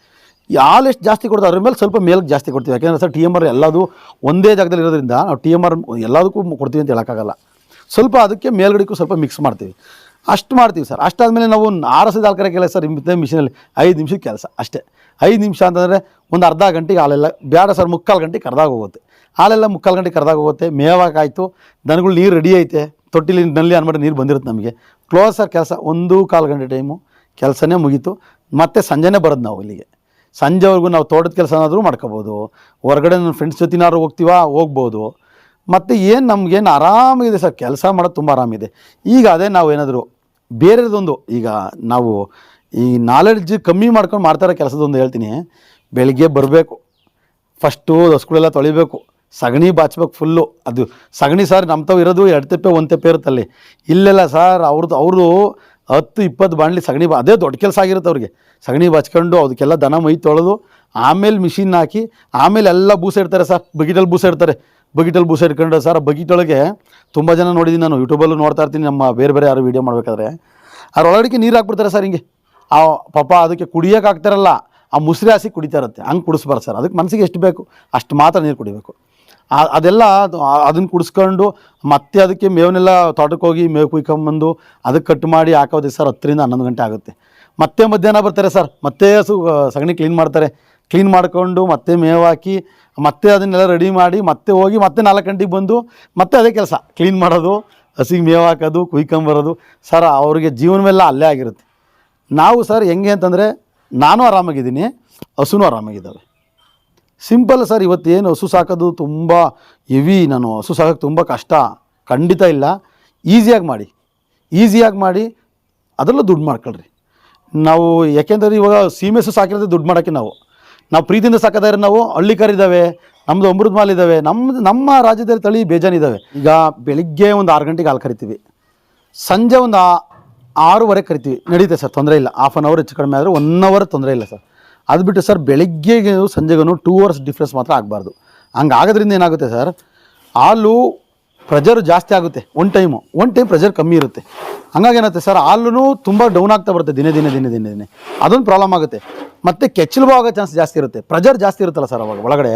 ಹಾಲು ಎಷ್ಟು ಜಾಸ್ತಿ ಕೊಡ್ತಾರೆ ಅದ್ರ ಮೇಲೆ ಸ್ವಲ್ಪ ಮೇಲ್ಗೆ ಜಾಸ್ತಿ ಕೊಡ್ತೀವಿ. ಯಾಕೆಂದರೆ ಸರ್ ಟಿ ಎಂ ಆರ್ ಎಲ್ಲದು ಒಂದೇ ಜಾಗದಲ್ಲಿ ಇರೋದ್ರಿಂದ ನಾವು ಟಿ ಎಂ ಆರ್ ಎಲ್ಲದಕ್ಕೂ ಕೊಡ್ತೀವಿ ಅಂತ ಹೇಳೋಕ್ಕಾಗಲ್ಲ. ಸ್ವಲ್ಪ ಅದಕ್ಕೆ ಮೇಲ್ಗಡೆಗೂ ಸ್ವಲ್ಪ ಮಿಕ್ಸ್ ಮಾಡ್ತೀವಿ. ಅಷ್ಟು ಮಾಡ್ತೀವಿ ಸರ್. ಅಷ್ಟಾದಮೇಲೆ ನಾವು ಆರಸದ ಹಾಲು ಕೆಲಸ ಸರ್ ಮತ್ತೆ ಮಿಷಿನಲ್ಲಿ ಐದು ನಿಮಿಷದ ಕೆಲಸ ಅಷ್ಟೇ. ಐದು ನಿಮಿಷ ಅಂತಂದರೆ ಒಂದು ಅರ್ಧ ಗಂಟೆಗೆ ಹಾಲೆಲ್ಲ ಬೇಡ ಸರ್, ಮುಕ್ಕಾಲು ಗಂಟೆಗೆ ಕರೆದಾಗ ಹೋಗುತ್ತೆ. ಹಾಲೆಲ್ಲ ಮುಕ್ಕಾಲು ಗಂಟೆಗೆ ಕರೆದಾಗ ಹೋಗುತ್ತೆ, ಮೇವಾಗಾಯಿತು, ದನಗಳು ನೀರು ರೆಡಿ ಐತೆ, ತೊಟ್ಟಿಲಿ ನಲ್ಲಿ ಅನ್ಬಿಟ್ಟು ನೀರು ಬಂದಿರುತ್ತೆ ನಮಗೆ. ಕ್ಲೋಸ್ ಸರ್ ಕೆಲಸ, ಒಂದು ಕಾಲು ಗಂಟೆ ಟೈಮು ಕೆಲಸನೇ ಮುಗೀತು. ಮತ್ತೆ ಸಂಜೆನೇ ಬರೋದು ನಾವು ಇಲ್ಲಿಗೆ. ಸಂಜೆವರೆಗೂ ನಾವು ತೋಟದ ಕೆಲಸ ಏನಾದರೂ ಮಾಡ್ಕೋಬೋದು. ಹೊರಗಡೆ ನನ್ನ ಫ್ರೆಂಡ್ಸ್ ಜೊತೆನಾದ್ರು ಹೋಗ್ತೀವ? ಹೋಗ್ಬೋದು. ಮತ್ತು ಏನು ನಮಗೇನು ಆರಾಮಿದೆ ಸರ್? ಕೆಲಸ ಮಾಡೋದು ತುಂಬ ಆರಾಮಿದೆ ಈಗ ಅದೇ ನಾವು ಏನಾದರೂ ಬೇರೆದೊಂದು ಈಗ ನಾವು ಈ ನಾಲೆಡ್ಜ್ ಕಮ್ಮಿ ಮಾಡ್ಕೊಂಡು ಮಾಡ್ತಾರೋ ಕೆಲಸದೊಂದು ಹೇಳ್ತೀನಿ. ಬೆಳಿಗ್ಗೆ ಬರಬೇಕು. ಫಸ್ಟು ಹಸುಗಳೆಲ್ಲ ತೊಳಿಬೇಕು. ಸಗಣಿ ಬಾಚ್ಬೇಕು ಫುಲ್ಲು ಅದು ಸಗಣಿ ಸರ್ ನಮ್ಮ ತಾವು ಇರೋದು ಎರಡು ತೆಪ್ಪೆ, ಒಂದು ತೆಪ್ಪೆ ಇರುತ್ತಲ್ಲಿ. ಇಲ್ಲೆಲ್ಲ ಸರ್ ಅವ್ರದ್ದು ಅವರು ಹತ್ತು ಇಪ್ಪತ್ತು ಬಾಣಲಿ ಸಗಣಿ ಬಾ ಅದೇ ದೊಡ್ಡ ಕೆಲಸ ಆಗಿರುತ್ತೆ ಅವ್ರಿಗೆ. ಸಗಣಿ ಬಚ್ಕೊಂಡು ಅದಕ್ಕೆಲ್ಲ ದನ ಮೈ ತೊಳೆದು ಆಮೇಲೆ ಮಿಷಿನ್ ಹಾಕಿ ಆಮೇಲೆ ಎಲ್ಲ ಬೂಸ ಇಡ್ತಾರೆ ಸರ್. ಬಗಿಟಲ್ಲಿ ಬೂಸ ಇಡ್ತಾರೆ. ಬಗಿಟಲ್ಲಿ ಬೂಸ ಇಟ್ಕೊಂಡು ಸರ್, ಬಗಿಟೊಳಗೆ ತುಂಬ ಜನ ನೋಡಿದ್ದೀನಿ ನಾನು. ಯೂಟ್ಯೂಬಲ್ಲೂ ನೋಡ್ತಾ ಇರ್ತೀನಿ. ನಮ್ಮ ಬೇರೆ ಬೇರೆ ಯಾರು ವೀಡಿಯೋ ಮಾಡಬೇಕಾದ್ರೆ. ಅದ್ರೊಳಗಡೆ ನೀರು ಹಾಕ್ಬಿಡ್ತಾರೆ ಸರ್ ಹಿಂಗೆ. ಆ ಪಾಪ ಅದಕ್ಕೆ ಕುಡಿಯೋಕೆ ಆಗ್ತಾರಲ್ಲ. ಆ ಮುಸ್ರಿ ಹಾಸಿ ಕುಡಿತಾ ಇರುತ್ತೆ. ಹಂಗೆ ಕುಡಿಸ್ಬಾರ್ದು ಸರ್. ಅದಕ್ಕೆ ಮನಸ್ಸಿಗೆ ಎಷ್ಟು ಬೇಕು? ಅಷ್ಟು ಮಾತ್ರ ನೀರು ಕುಡಿಬೇಕು. ಅದೆಲ್ಲ ಅದನ್ನು ಕುಡಿಸ್ಕೊಂಡು ಮತ್ತೆ ಅದಕ್ಕೆ ಮೇವನ್ನೆಲ್ಲ ತೋಟಕ್ಕೆ ಹೋಗಿ ಮೇವು ಕುಯ್ಕೊಂಬಂದು ಅದಕ್ಕೆ ಕಟ್ ಮಾಡಿ ಹಾಕೋದಕ್ಕೆ ಸರ್ ಹತ್ತರಿಂದ ಹನ್ನೊಂದು ಗಂಟೆ ಆಗುತ್ತೆ. ಮತ್ತೆ ಮಧ್ಯಾಹ್ನ ಬರ್ತಾರೆ ಸರ್. ಮತ್ತೆ ಸಗಣಿ ಕ್ಲೀನ್ ಮಾಡ್ತಾರೆ. ಕ್ಲೀನ್ ಮಾಡಿಕೊಂಡು ಮತ್ತೆ ಮೇವು ಹಾಕಿ ಮತ್ತೆ ಅದನ್ನೆಲ್ಲ ರೆಡಿ ಮಾಡಿ ಮತ್ತೆ ಹೋಗಿ ಮತ್ತೆ ನಾಲ್ಕು ಗಂಟೆಗೆ ಬಂದು ಮತ್ತೆ ಅದೇ ಕೆಲಸ. ಕ್ಲೀನ್ ಮಾಡೋದು, ಹಸಿಗೆ ಮೇವು ಹಾಕೋದು, ಕುಯ್ಕೊಂಬರೋದು. ಸರ್, ಅವ್ರಿಗೆ ಜೀವನವೆಲ್ಲ ಅಲ್ಲೇ ಆಗಿರುತ್ತೆ. ನಾವು ಸರ್ ಹೆಂಗೆ ಅಂತಂದರೆ ನಾನು ಆರಾಮಾಗಿದ್ದೀನಿ, ಹಸುನೂ ಆರಾಮಾಗಿದ್ದಾವೆ. ಸಿಂಪಲ್ ಸರ್ ಇವತ್ತು ಏನು ಹಸು ಸಾಕೋದು ತುಂಬ ಹೆವಿ ನಾನು. ಹಸು ಸಾಕೋಕ್ಕೆ ತುಂಬ ಕಷ್ಟ. ಖಂಡಿತ ಇಲ್ಲ. ಈಸಿಯಾಗಿ ಮಾಡಿ. ಈಸಿಯಾಗಿ ಮಾಡಿ. ಅದರಲ್ಲೂ ದುಡ್ಡು ಮಾಡ್ಕೊಳ್ರಿ. ನಾವು ಯಾಕೆಂದರೆ ಇವಾಗ ಸೀಮೆ ಹಸು ಸಾಕಿರೋದು ದುಡ್ಡು ಮಾಡೋಕ್ಕೆ ನಾವು. ನಾವು ಪ್ರೀತಿಯಿಂದ ಸಾಕೋದಾದ್ರೆ ನಾವು ಹಳ್ಳಿ ಇದ್ದಾವೆ ನಮ್ಮದು ಅಮೃತ ಮಾಲ್ ಇದ್ದಾವೆ ನಮ್ಮ ನಮ್ಮ ರಾಜ್ಯದಲ್ಲಿ ತಳಿ ಬೇಜಾನಿದ್ದಾವೆ ಈಗ ಬೆಳಿಗ್ಗೆ ಒಂದು ಆರು ಗಂಟೆಗೆ ಹಾಲು ಕರಿತೀವಿ. ಸಂಜೆ ಒಂದು ಆರೂವರೆಗೆ ಆರೂವರೆ ಕರಿತೀವಿ. ನಡೀತೆ ಸರ್, ತೊಂದರೆ ಇಲ್ಲ. ಹಾಫ್ ಆನ್ ಅವರ್ ಹೆಚ್ಚು ಕಡಿಮೆ ಆದರೆ ಒನ್ ಅವರ್ ತೊಂದರೆ ಇಲ್ಲ ಸರ್. ಅದು ಬಿಟ್ಟು ಸರ್ ಬೆಳಿಗ್ಗೆಗೆ ಸಂಜೆಗೂ ಟೂ ಅವರ್ಸ್ ಡಿಫ್ರೆನ್ಸ್ ಮಾತ್ರ ಆಗಬಾರ್ದು. ಹಂಗೆ ಆಗೋದ್ರಿಂದ ಏನಾಗುತ್ತೆ ಸರ್? ಹಾಲು ಪ್ರೆಜರ್ ಜಾಸ್ತಿ ಆಗುತ್ತೆ one time one time pressure ಕಮ್ಮಿ ಇರುತ್ತೆ. ಹಂಗಾಗಿ ಏನಾಗುತ್ತೆ ಸರ್? ಹಾಲು ತುಂಬ ಡೌನ್ ಆಗ್ತಾ ಬರುತ್ತೆ ದಿನೇ ದಿನೇ ದಿನೇ ದಿನೇ ದಿನೇ. ಅದೊಂದು ಪ್ರಾಬ್ಲಮ್ ಆಗುತ್ತೆ. ಮತ್ತು ಕೆಚ್ಚಲು ಭಾವ ಆಗೋ ಚಾನ್ಸ್ ಜಾಸ್ತಿ ಇರುತ್ತೆ. ಪ್ರೆಜರ್ ಜಾಸ್ತಿ ಇರುತ್ತಲ್ಲ ಸರ್ ಅವಾಗ ಒಳಗಡೆ?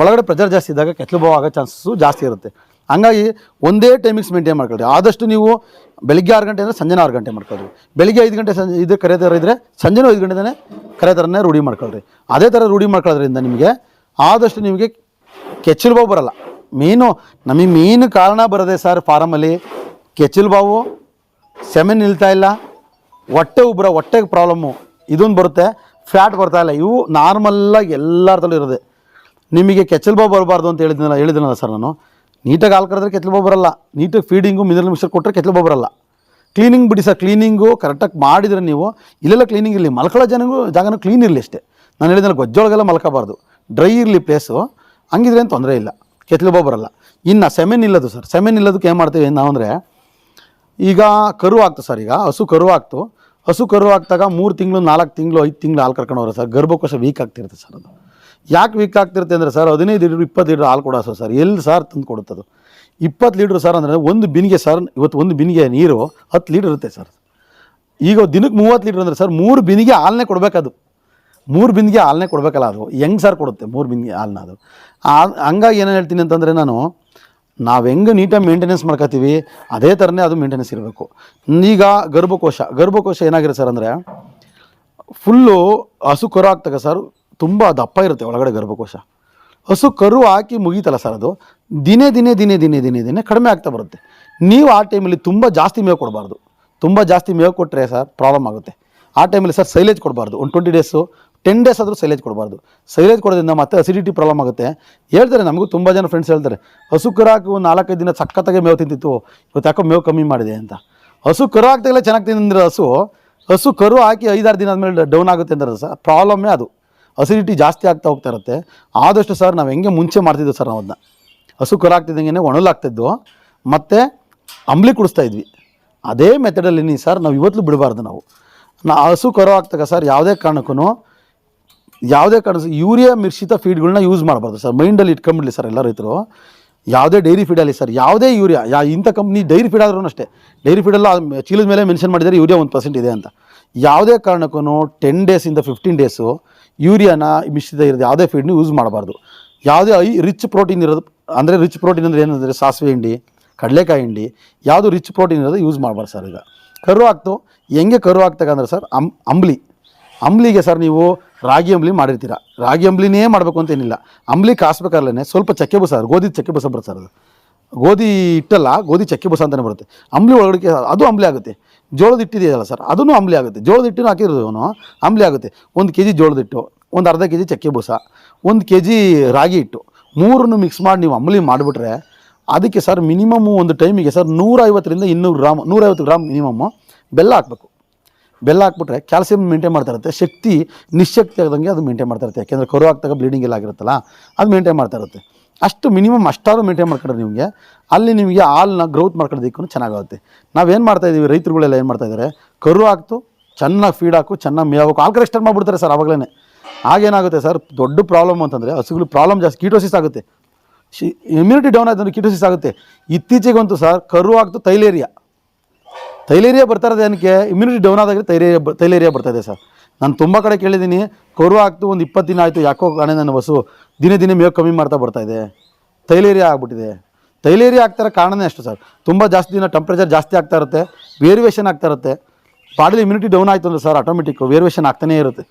ಒಳಗಡೆ ಪ್ರೆಜರ್ ಜಾಸ್ತಿ ಇದ್ದಾಗ ಕೆಚ್ಚಲು ಭಾವ ಆಗೋ ಚಾನ್ಸಸ್ಸು ಜಾಸ್ತಿ ಇರುತ್ತೆ. ಹಂಗಾಗಿ ಒಂದೇ ಟೈಮಿಂಗ್ಸ್ ಮೇಂಟೈನ್ ಮಾಡ್ಕೊಳ್ಳಿ ಆದಷ್ಟು ನೀವು ಬೆಳಿಗ್ಗೆ ಆರು ಗಂಟೆ ಅಂದರೆ ಸಂಜೆನ ಆರು ಗಂಟೆ ಮಾಡ್ಕೊಳ್ರಿ. ಬೆಳಿಗ್ಗೆ ಐದು ಗಂಟೆ ಸಂಜೆ ಇದು ಕರೆ ಥರ ಇದ್ದರೆ ಸಂಜೆನೂ ಐದು ಗಂಟೆನೇ ಕರೆ ಥರನೇ ರೂಢಿ ಮಾಡ್ಕೊಳ್ರಿ. ಅದೇ ಥರ ರೂಢಿ ಮಾಡ್ಕೊಳ್ಳೋದ್ರಿಂದ ನಿಮಗೆ ಆದಷ್ಟು ನಿಮಗೆ ಕೆಚ್ಚಲು ಬಾವು ಬರಲ್ಲ. ಮೀನು ನಮಗೆ ಮೀನು ಕಾರಣ ಬರದೆ ಸರ್ ಫಾರಮಲ್ಲಿ ಕೆಚ್ಚಲು ಬಾವು ಸೆಮೆ ನಿಲ್ತಾ ಇಲ್ಲ, ಹೊಟ್ಟೆ ಉಬ್ಬರ, ಹೊಟ್ಟೆಗೆ ಪ್ರಾಬ್ಲಮ್ಮು ಇದೊಂದು ಬರುತ್ತೆ ಫ್ಯಾಟ್ ಬರ್ತಾ ಇಲ್ಲ. ಇವು ನಾರ್ಮಲ್ಲಾಗಿ ಎಲ್ಲರದಲ್ಲೂ ಇರೋದೆ. ನಿಮಗೆ ಕೆಚ್ಚಲು ಬಾವು ಬರಬಾರ್ದು ಅಂತ ಹೇಳಿದ್ನಲ್ಲ ಹೇಳಿದ್ನಲ್ಲ ಸರ್ ನಾನು. ನೀಟಾಗಿ ಹಾಲು ಕರೆದ್ರೆ ಕೆತ್ತಲು ಬರಲ್ಲ. ನೀಟಾಗಿ ಫೀಡಿಂಗು ಮಿನರಲ್ ಮಿಕ್ಸರ್ ಕೊಟ್ಟರೆ ಕೆತ್ತಲು ಬರಲ್ಲ. ಕ್ಲೀನಿಂಗ್ ಬಿಡಿ ಸರ್ ಕ್ಲೀನಿಂಗು ಕರೆಕ್ಟಾಗಿ ಮಾಡಿದರೆ ನೀವು ಇಲ್ಲೆಲ್ಲ ಕ್ಲೀನಿಂಗ್ ಇರಲಿ, ಮಲ್ಕೊಳ್ಳೋ ಜನಗೂ ಜಾಗನೂ ಕ್ಲೀನ್ ಇರಲಿ ಅಷ್ಟೇ. ನಾನು ಹೇಳಿದ್ರೆ ಗೊಜ್ಜೊಳಗೆಲ್ಲ ಮಲ್ಕೋಬಾರ್ದು. ಡ್ರೈ ಇರಲಿ ಪ್ಲೇಸು ಹಂಗಿದ್ರೆ ಏನು ತೊಂದರೆ ಇಲ್ಲ. ಕೆತ್ತಲು ಬರಲ್ಲ. ಇನ್ನು ಸೆಮೆನ್ ಇಲ್ಲದು ಸರ್, ಸೆಮೆನ್ ಇಲ್ಲದಕ್ಕೆ ಏನು ಮಾಡ್ತೀವಿ ನಾವು ಅಂದರೆ, ಈಗ ಕರು ಆಗ್ತು ಸರ್, ಈಗ ಹಸು ಕರು ಆಗ್ತು. ಹಸು ಕರು ಆಗ್ತಾಗ ಮೂರು ತಿಂಗಳು, ನಾಲ್ಕು ತಿಂಗಳು, ಐದು ತಿಂಗಳು ಹಾಲು ಕರ್ಕೊಂಡು ಹೋಗ್ರೆ ಸರ್, ಗರ್ಭಕೋಶ ವೀಕ್ ಆಗ್ತಿರುತ್ತೆ ಸರ್ ಅದು. ಯಾಕೆ ವೀಕ್ ಆಗ್ತಿರುತ್ತೆ ಅಂದರೆ ಸರ್ ಹದಿನೈದು ಲೀಟ್ರ್ ಇಪ್ಪತ್ತು ಲೀಟ್ರ್ ಹಾಲು ಕೊಡೋ ಸರ್ ಎಲ್ಲಿ ಸರ್ ತಂದು ಕೊಡುತ್ತದು? ಇಪ್ಪತ್ತು ಲೀಟ್ರ್ ಸರ್ ಅಂದರೆ ಒಂದು ಬಿನಿಗೆ ಸರ್ ಇವತ್ತು ಒಂದು ಬಿನಿಗೆ ನೀರು ಹತ್ತು ಲೀಟ್ರ್ ಇರುತ್ತೆ ಸರ್ ಈಗ ದಿನಕ್ಕೆ ಮೂವತ್ತು ಲೀಟ್ರ್ ಅಂದರೆ ಸರ್ ಮೂರು ಬಿನಿಗೆ ಹಾಲನ್ನೇ ಕೊಡಬೇಕದು. ಮೂರು ಬಿನಿಗೆ ಹಾಲನ್ನೇ ಕೊಡಬೇಕಲ್ಲ ಅದು. ಹೆಂಗೆ ಸರ್ ಕೊಡುತ್ತೆ ಮೂರು ಬಿನಿಗೆ ಹಾಲನ್ನ ಅದು? ಹಂಗಾಗಿ ಏನೇನು ಹೇಳ್ತೀನಿ ಅಂತಂದರೆ ನಾನು, ನಾವು ಹೆಂಗೆ ನೀಟಾಗಿ ಮೇಂಟೆನೆನ್ಸ್ ಮಾಡ್ಕೋತೀವಿ ಅದೇ ಥರನೇ ಅದು ಮೇಂಟೆನೆನ್ಸ್ ಇರಬೇಕು. ಈಗ ಗರ್ಭಕೋಶ ಗರ್ಭಕೋಶ ಏನಾಗಿರುತ್ತೆ ಸರ್ ಅಂದರೆ ಫುಲ್ಲು ಹಸು ಕೊರ ಆಗ್ತಕ್ಕ ಸರ್ ತುಂಬ ದಪ್ಪ ಇರುತ್ತೆ, ಒಳಗಡೆ ಗರ್ಭಕೋಶ. ಹಸು ಕರು ಹಾಕಿ ಮುಗೀತಲ್ಲ ಸರ್ ಅದು, ದಿನೇ ದಿನೇ ದಿನೇ ದಿನೇ ದಿನೇ ದಿನೇ ಕಡಿಮೆ ಆಗ್ತಾ ಬರುತ್ತೆ. ನೀವು ಆ ಟೈಮಲ್ಲಿ ತುಂಬ ಜಾಸ್ತಿ ಮೇವು ಕೊಡಬಾರ್ದು. ತುಂಬ ಜಾಸ್ತಿ ಮೇವು ಕೊಟ್ಟರೆ ಸರ್ ಪ್ರಾಬ್ಲಮ್ ಆಗುತ್ತೆ. ಆ ಟೈಮಲ್ಲಿ ಸರ್ ಸೈಲೇಜ್ ಕೊಡಬಾರ್ದು. ಒಂದು ಟ್ವೆಂಟಿ ಡೇಸು ಟೆನ್ ಡೇಸ್ ಆದರೂ ಸೈಲೇಜ್ ಕೊಡಬಾರ್ದು. ಸೈಲೇಜ್ ಕೊಡೋದ್ರಿಂದ ಮತ್ತೆ ಅಸಿಡಿಟಿ ಪ್ರಾಬ್ಲಮ್ ಆಗುತ್ತೆ. ಹೇಳ್ತಾರೆ, ನಮಗೂ ತುಂಬ ಜನ ಫ್ರೆಂಡ್ಸ್ ಹೇಳ್ತಾರೆ, ಹಸು ಕರು ಹಾಕಿ ಒಂದು ನಾಲ್ಕೈದು ದಿನ ಸಖತ್ತಾಗೆ ಮೇವು ತಿಂತಿತ್ತು, ಇವತ್ತು ಯಾಕೋ ಮೇವು ಕಮ್ಮಿ ಮಾಡಿದೆ ಅಂತ. ಹಸು ಕರು ಹಾಕ್ದಾಗಲೇ ಚೆನ್ನಾಗಿ ತಿಂದ್ರೆ ಹಸು ಹಸು ಕರು ಹಾಕಿ ಐದಾರು ದಿನ ಆದಮೇಲೆ ಡೌನ್ ಆಗುತ್ತೆ ಅಂದ್ರೆ ಸರ್. ಪ್ರಾಬ್ಲಮ್ಮೇ ಅದು. ಅಸಿಡಿಟಿ ಜಾಸ್ತಿ ಆಗ್ತಾ ಹೋಗ್ತಾ ಇರುತ್ತೆ. ಆದಷ್ಟು ಸರ್ ನಾವು ಹೆಂಗೆ ಮುಂಚೆ ಮಾಡ್ತಿದ್ವಿ ಸರ್ ನಾವು ಅದನ್ನ ಹಸು ಕರಾಗ್ತಿದ್ದಂಗೆ ಒಣಲಾಗ್ತಿದ್ವು ಮತ್ತು ಅಂಬ್ಲಿ ಕುಡಿಸ್ತಾ ಇದ್ವಿ. ಅದೇ ಮೆಥಡಲ್ಲಿ ಸರ್ ನಾವು ಇವತ್ತು ಬಿಡಬಾರ್ದು ನಾವು. ನಾ ಹಸು ಕರೋ ಆಗ್ತಾಗ ಸರ್ ಯಾವುದೇ ಕಾರಣಕ್ಕೂ ಯಾವುದೇ ಕಾರಣ ಯೂರಿಯಾ ಮಿಶ್ರಿತ ಫೀಡ್ಗಳನ್ನ ಯೂಸ್ ಮಾಡಬಾರ್ದು ಸರ್ ಮೈಂಡಲ್ಲಿ ಇಟ್ಕೊಂಬಿಡ್ಲಿ ಸರ್ ಎಲ್ಲ ರೈತರು. ಯಾವುದೇ ಡೈರಿ ಫೀಡಲ್ಲಿ ಸರ್ ಯಾವುದೇ ಯೂರಿಯಾ, ಯಾ ಇಂಥ ಕಂಪ್ನಿ ಡೈರಿ ಫೀಡ್ ಆದ್ರೂ ಅಷ್ಟೇ. ಡೈರಿ ಫೀಡಲ್ಲ ಚೀಲದ ಮೇಲೆ ಮೆನ್ಷನ್ ಮಾಡಿದರೆ ಯೂರಿಯಾ ಒಂದು ಪರ್ಸೆಂಟ್ ಇದೆ ಅಂತ. ಯಾವುದೇ ಕಾರಣಕ್ಕೂ ಟೆನ್ ಡೇಸಿಂದ ಫಿಫ್ಟೀನ್ ಡೇಸು ಯೂರಿಯಾನ ಮಿಶ್ರಿತ ಇರೋದು ಯಾವುದೇ ಫೀಡ್ನ ಯೂಸ್ ಮಾಡಬಾರ್ದು. ಯಾವುದೇ ಐ ರಿಚ್ ಪ್ರೋಟೀನ್ ಇರೋದು, ಅಂದರೆ ರಿಚ್ ಪ್ರೋಟೀನ್ ಅಂದರೆ ಏನಂದರೆ ಸಾಸಿವೆ ಹಿಂಡಿ, ಕಡಲೆಕಾಯಿ ಹಿಂಡಿ, ಯಾವುದು ರಿಚ್ ಪ್ರೋಟೀನ್ ಇರೋದು ಯೂಸ್ ಮಾಡಬಾರ್ದು ಸರ್ ಈಗ. ಕರು ಹಾಕ್ತು ಹೆಂಗೆ ಕರು ಹಾಕ್ತಕ್ಕಂದ್ರೆ ಸರ್ ಅಂ, ಅಂಬ್ಲಿ. ಅಂಬ್ಲಿಗೆ ಸರ್ ನೀವು ರಾಗಿ ಅಂಬ್ಲಿ ಮಾಡಿರ್ತೀರ. ರಾಗಿ ಅಂಬ್ಲಿನೇ ಮಾಡಬೇಕು ಅಂತೇನಿಲ್ಲ ಅಂಬ್ಲಿ ಕಾಸ್ಬೇಕಲ್ಲನೆ, ಸ್ವಲ್ಪ ಚಕ್ಕೆ ಬಸ, ಗೋಧಿ ಚಕ್ಕೆ ಬಸ ಬರುತ್ತೆ ಸರ್ ಅದು. ಗೋಧಿ ಇಟ್ಟಲ್ಲ ಗೋಧಿ ಚಕ್ಕೆ ಬಸ ಅಂತಲೇ ಬರುತ್ತೆ. ಅಂಬ್ಲಿ ಒಳಗಡೆ ಅದು ಅಂಬ್ಲಿ ಆಗುತ್ತೆ. ಜೋಳದ ಹಿಟ್ಟಿದೆಯಲ್ಲ ಸರ್? ಅದನ್ನು ಅಂಬಲಿ ಆಗುತ್ತೆ. ಜೋಳದ ಹಿಟ್ಟನ್ನು ಹಾಕಿರೋದು ಅವನು ಅಂಬ್ಲಿ ಆಗುತ್ತೆ. ಒಂದು ಕೆ ಜಿ ಜೋಳದ ಹಿಟ್ಟು, ಒಂದು ಅರ್ಧ ಕೆ ಜಿ ಚಕ್ಕೆ ಬೂಸ, ಒಂದು ಕೆ ಜಿ ರಾಗಿ ಹಿಟ್ಟು, ಮೂರನ್ನು ಮಿಕ್ಸ್ ಮಾಡಿ ನೀವು ಅಂಬಲಿ ಮಾಡಿಬಿಟ್ರೆ ಅದಕ್ಕೆ ಸರ್ ಮಿನಿಮಮ್ಮು ಒಂದು ಟೈಮಿಗೆ ಸರ್ ನೂರೈವತ್ತರಿಂದ ಇನ್ನೂರು ಗ್ರಾಮ್, ನೂರೈವತ್ತು ಗ್ರಾಮ್ ಮಿನಿಮಮ್ಮು ಬೆಲ್ಲ ಹಾಕಬೇಕು. ಬೆಲ್ಲ ಹಾಕ್ಬಿಟ್ರೆ ಕ್ಯಾಲ್ಸಿಯಂ ಮೇಂಟೈನ್ ಮಾಡ್ತಾ ಇರುತ್ತೆ. ಶಕ್ತಿ ನಿಶಕ್ತಿ ಆಗದಂಗೆ ಅದು ಮೇಂಟೈನ್ ಮಾಡ್ತಾ ಇರುತ್ತೆ. ಯಾಕೆಂದರೆ ಕರು ಹಾಕ್ದಾಗ ಬ್ಲೀಡಿಂಗ್ ಎಲ್ಲ ಆಗಿರುತ್ತಲ್ಲ, ಅದು ಮೇಂಟೈನ್ ಮಾಡ್ತಾ ಇರುತ್ತೆ. ಅಷ್ಟು ಮಿನಿಮಮ್ ಅಷ್ಟಾದ್ರೂ ಮೇಂಟೈನ್ ಮಾಡ್ಕೊಂಡ್ರೆ ನಿಮಗೆ. ಅಲ್ಲಿ ನಿಮಗೆ ಹಾಲನ್ನ ಗ್ರೋತ್ ಮಾಡ್ಕೊಳ್ಳೋದಕ್ಕೂ ಚೆನ್ನಾಗುತ್ತೆ ನಾವೇನು ಮಾಡ್ತಾ ಇದ್ದೀವಿ ರೈತರುಗಳೆಲ್ಲ ಏನು ಮಾಡ್ತಾ ಇದ್ದಾರೆ ಕರು ಹಾಕ್ತು, ಚೆನ್ನಾಗಿ ಫೀಡ್ ಹಾಕು, ಚೆನ್ನಾಗಿ ಮೇವು ಆಲ್ಕರೆ ಸ್ಟಾರ್ಟ್ ಮಾಡಿಬಿಡ್ತಾರೆ ಸರ್ ಆವಾಗಲೇ ಆಗೇನಾಗುತ್ತೆ ಸರ್, ದೊಡ್ಡ ಪ್ರಾಬ್ಲಮ್ ಅಂತಂದರೆ ಹಸುಗಳು ಪ್ರಾಬ್ಲಮ್ ಜಾಸ್ತಿ ಕೀಟೋಸಿಸ್ ಆಗುತ್ತೆ. ಶಿ ಇಮ್ಯುನಿಟಿ ಡೌನ್ ಆಯ್ತು ಕೀಟೋಸಿಸ್ ಆಗುತ್ತೆ. ಇತ್ತೀಚೆಗಂತೂ ಸರ್, ಕರು ಹಾಕ್ತು ತೈಲೇರಿಯಾ ತೈಲೇರಿಯಾ ಬರ್ತಾ ಇರೋದು ಏನಕ್ಕೆ? ಇಮ್ಯುನಿಟಿ ಡೌನ್ ಆದಾಗ ತೈಲೇರಿಯಾ ತೈಲೇರಿಯಾ ಬರ್ತಾ ಇದೆ ಸರ್. ನಾನು ತುಂಬ ಕಡೆ ಕೇಳಿದ್ದೀನಿ, ಕರು ಹಾಕ್ತು, ಒಂದು ಇಪ್ಪತ್ತು ದಿನ ಆಯಿತು, ಯಾಕೋ ಕಾಣೆ ನನ್ನ ಹಸು ದಿನೇ ದಿನೇ ಮೇವು ಕಮ್ಮಿ ಮಾಡ್ತಾ ಬರ್ತಾ ಇದೆ. ತೈಲೇರಿಯಾ ಆಗ್ಬಿಟ್ಟಿದೆ. ತೈಲೇರಿಯಾ ಆಗ್ತಾರ ಕಾರಣನೇ ಅಷ್ಟು ಸರ್. ತುಂಬ ಜಾಸ್ತಿ ದಿನ ಟೆಂಪ್ರೇಚರ್ ಜಾಸ್ತಿ ಆಗ್ತಾ ಇರುತ್ತೆ. ವೇರಿಯೇಷನ್ ಆಗ್ತಾ ಇರುತ್ತೆ. ಬಾಡಿಲಿ ಇಮ್ಯುನಿಟಿ ಡೌನ್ ಆಯಿತು ಅಂದ್ರೆ ಸರ್ ಆಟೋಮೆಟಿಕ್ ವೇರಿಯೇಷನ್ ಆಗ್ತಾನೇ ಇರುತ್ತೆ.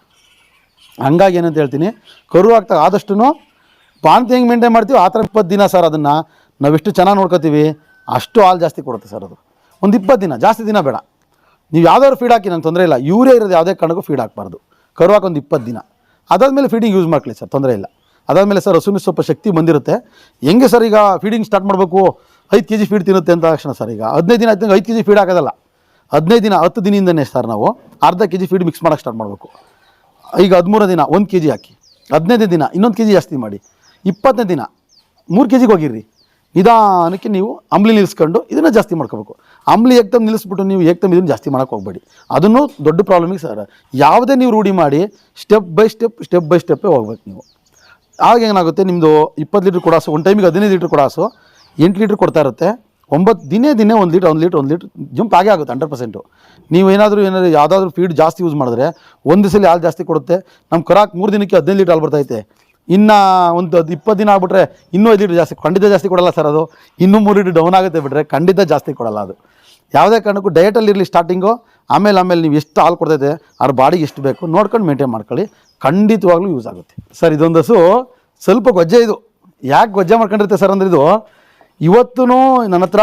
ಹಂಗಾಗಿ ಏನಂತ ಹೇಳ್ತೀನಿ, ಕರು ಆಗ್ತಾ ಆದಷ್ಟು ಪಾಂತಿ ಹೆಂಗೆ ಮೇಂಟೈನ್ ಮಾಡ್ತೀವಿ ಆ ಥರ ಇಪ್ಪತ್ತು ದಿನ ಸರ್ ಅದನ್ನು ನಾವೆಷ್ಟು ಚೆನ್ನಾಗಿ ನೋಡ್ಕೋತೀವಿ. ಅಷ್ಟು ಹಾಲು ಜಾಸ್ತಿ ಕೊಡುತ್ತೆ ಸರ್ ಅದು. ಒಂದು ಇಪ್ಪತ್ತು ದಿನ, ಜಾಸ್ತಿ ದಿನ ಬೇಡ. ನೀವು ಯಾವ್ದಾದ್ರು ಫೀಡ್ ಹಾಕಿ, ನಂಗೆ ತೊಂದರೆ ಇಲ್ಲ. ಯೂರಿಯಾ ಇರೋದು ಯಾವುದೇ ಕಾರಣಕ್ಕೂ ಫೀಡ್ ಹಾಕ್ಬಾರ್ದು. ಕರು ಒಂದು ಇಪ್ಪತ್ತು ದಿನ. ಅದಾದಮೇಲೆ ಫೀಡಿಂಗ್ ಯೂಸ್ ಮಾಡ್ಕೊಳ್ಳಿ ಸರ್, ತೊಂದರೆ ಇಲ್ಲ. ಅದಾದಮೇಲೆ ಸರ್ ಹಸುವಿನ ಸ್ವಲ್ಪ ಶಕ್ತಿ ಬಂದಿರುತ್ತೆ. ಹೆಂಗೆ ಸರ್ ಈಗ ಫೀಡಿಂಗ್ ಸ್ಟಾರ್ಟ್ ಮಾಡಬೇಕು? ಐದು ಕೆ ಜಿ ಫೀಡ್ ತಿನ್ನುತ್ತೆ ಅಂತ ತಕ್ಷಣ ಸರ್ ಈಗ. ಹದಿನೈದು ದಿನ ಆಯ್ತು ಐದು ಕೆ ಜಿ ಫೀಡ್ ಆಗೋದಲ್ಲ ಹದಿನೈದು ದಿನ, ಹತ್ತು ದಿನದಿಂದನೇ ಸರ್ ನಾವು ಅರ್ಧ ಕೆ ಜಿ ಫೀಡ್ ಮಿಕ್ಸ್ ಮಾಡೋಕ್ಕೆ ಸ್ಟಾರ್ಟ್ ಮಾಡಬೇಕು. ಈಗ ಹದಿಮೂರು ದಿನ ಒಂದು ಕೆ ಜಿ ಹಾಕಿ. ಹದಿನೈದು ದಿನ ಇನ್ನೊಂದು ಕೆ ಜಿ ಜಾಸ್ತಿ ಮಾಡಿ. ಇಪ್ಪತ್ತನೇ ದಿನ ಮೂರು ಕೆ ಜಿಗೆ ಹೋಗಿರ್ರಿ. ನಿಧಾನಕ್ಕೆ ನೀವು ಅಂಬ್ಲಿ ನಿಲ್ಲಿಸ್ಕೊಂಡು ಇದನ್ನು ಜಾಸ್ತಿ ಮಾಡ್ಕೋಬೇಕು. ಅಂಬ್ಲಿ ಏಕ್ತಮ್ ನಿಲ್ಲಿಸ್ಬಿಟ್ಟು ನೀವು ಏಕ್ತಮ್ ಇದನ್ನು ಜಾಸ್ತಿ ಮಾಡೋಕೆ ಹೋಗಬೇಡಿ. ಅದನ್ನು ದೊಡ್ಡ ಪ್ರಾಬ್ಲಮಿಗೆ ಸರ್, ಯಾವುದೇ ನೀವು ರೂಢಿ ಮಾಡಿ step by step step by ಸ್ಟೆಪ್ಪೇ ಹೋಗ್ಬೇಕು ನೀವು. ಆಗ ಏನಾಗುತ್ತೆ? ನಿಮ್ಮದು ಇಪ್ಪತ್ತು ಲೀಟ್ರ್ ಕೊಡಾಸು, ಒಂದು ಟೈಮಿಗೆ ಹದಿನೈದು ಲೀಟ್ರ್ ಕೊಡಾಸು, ಎಂಟು ಲೀಟ್ರ್ ಕೊಡ್ತಾ ಇರುತ್ತೆ. ಒಂಬತ್ತು, ದಿನೇ ದಿನೇ ಒಂದು ಲೀಟ್ರ್ ಒಂದು ಲೀಟ್ರ್ ಒಂದು ಲೀಟ್ರ್ ಜಂಪ್ ಆಗೇ ಆಗುತ್ತೆ ಹಂಡ್ರೆಡ್ ಪರ್ಸೆಂಟು ನೀವು ಏನಾದರೂ ಏನಾದರೂ ಯಾವುದಾದ್ರೂ ಫೀಡ್ ಜಾಸ್ತಿ ಯೂಸ್ ಮಾಡಿದ್ರೆ, ಒಂದು ಸಲ ಹಾಲು ಜಾಸ್ತಿ ಕೊಡುತ್ತೆ. ನಮ್ಮ ಕರಾಕ್ ಮೂರು ದಿನಕ್ಕೆ ಹದಿನೈದು ಲೀಟ್ರ್ ಹಾಲು ಬರ್ತೈತೆ. ಇನ್ನು ಒಂದು ಅದು ಇಪ್ಪತ್ತು ದಿನ ಆಗ್ಬಿಟ್ರೆ ಇನ್ನೂ ಐದು ಲೀಟ್ರ್ ಜಾಸ್ತಿ, ಖಂಡಿತ ಜಾಸ್ತಿ ಕೊಡಲ್ಲ ಸರ್ ಅದು. ಇನ್ನೂ ಮೂರು ಲೀಟ್ರ್ ಡೌನ್ ಆಗುತ್ತೆ ಬಿಟ್ಟರೆ ಖಂಡಿತ ಜಾಸ್ತಿ ಕೊಡಲ್ಲ ಅದು. ಯಾವುದೇ ಕಾರಣಕ್ಕೂ ಡಯಟಲ್ಲಿ ಇರಲಿ ಸ್ಟಾರ್ಟಿಂಗು ಆಮೇಲೆ ಆಮೇಲೆ ನೀವು ಎಷ್ಟು ಹಾಲು ಕೊಡ್ತೈತೆ ಅದ್ರ ಬಾಡಿಗೆ ಎಷ್ಟು ಬೇಕು ನೋಡ್ಕೊಂಡು ಮೇಂಟೈನ್ ಮಾಡ್ಕೊಳ್ಳಿ. ಖಂಡಿತವಾಗ್ಲೂ ಯೂಸ್ ಆಗುತ್ತೆ. ಸರ್, ಇದೊಂದು ಹಸು ಸ್ವಲ್ಪ ಗೊಜ್ಜೆ ಇದು. ಯಾಕೆ ಗೊಜ್ಜೆ ಮಾಡ್ಕೊಂಡಿರುತ್ತೆ ಸರ್ ಅಂದ್ರೆ ಇದು ಇವತ್ತೂ ನನ್ನ ಹತ್ರ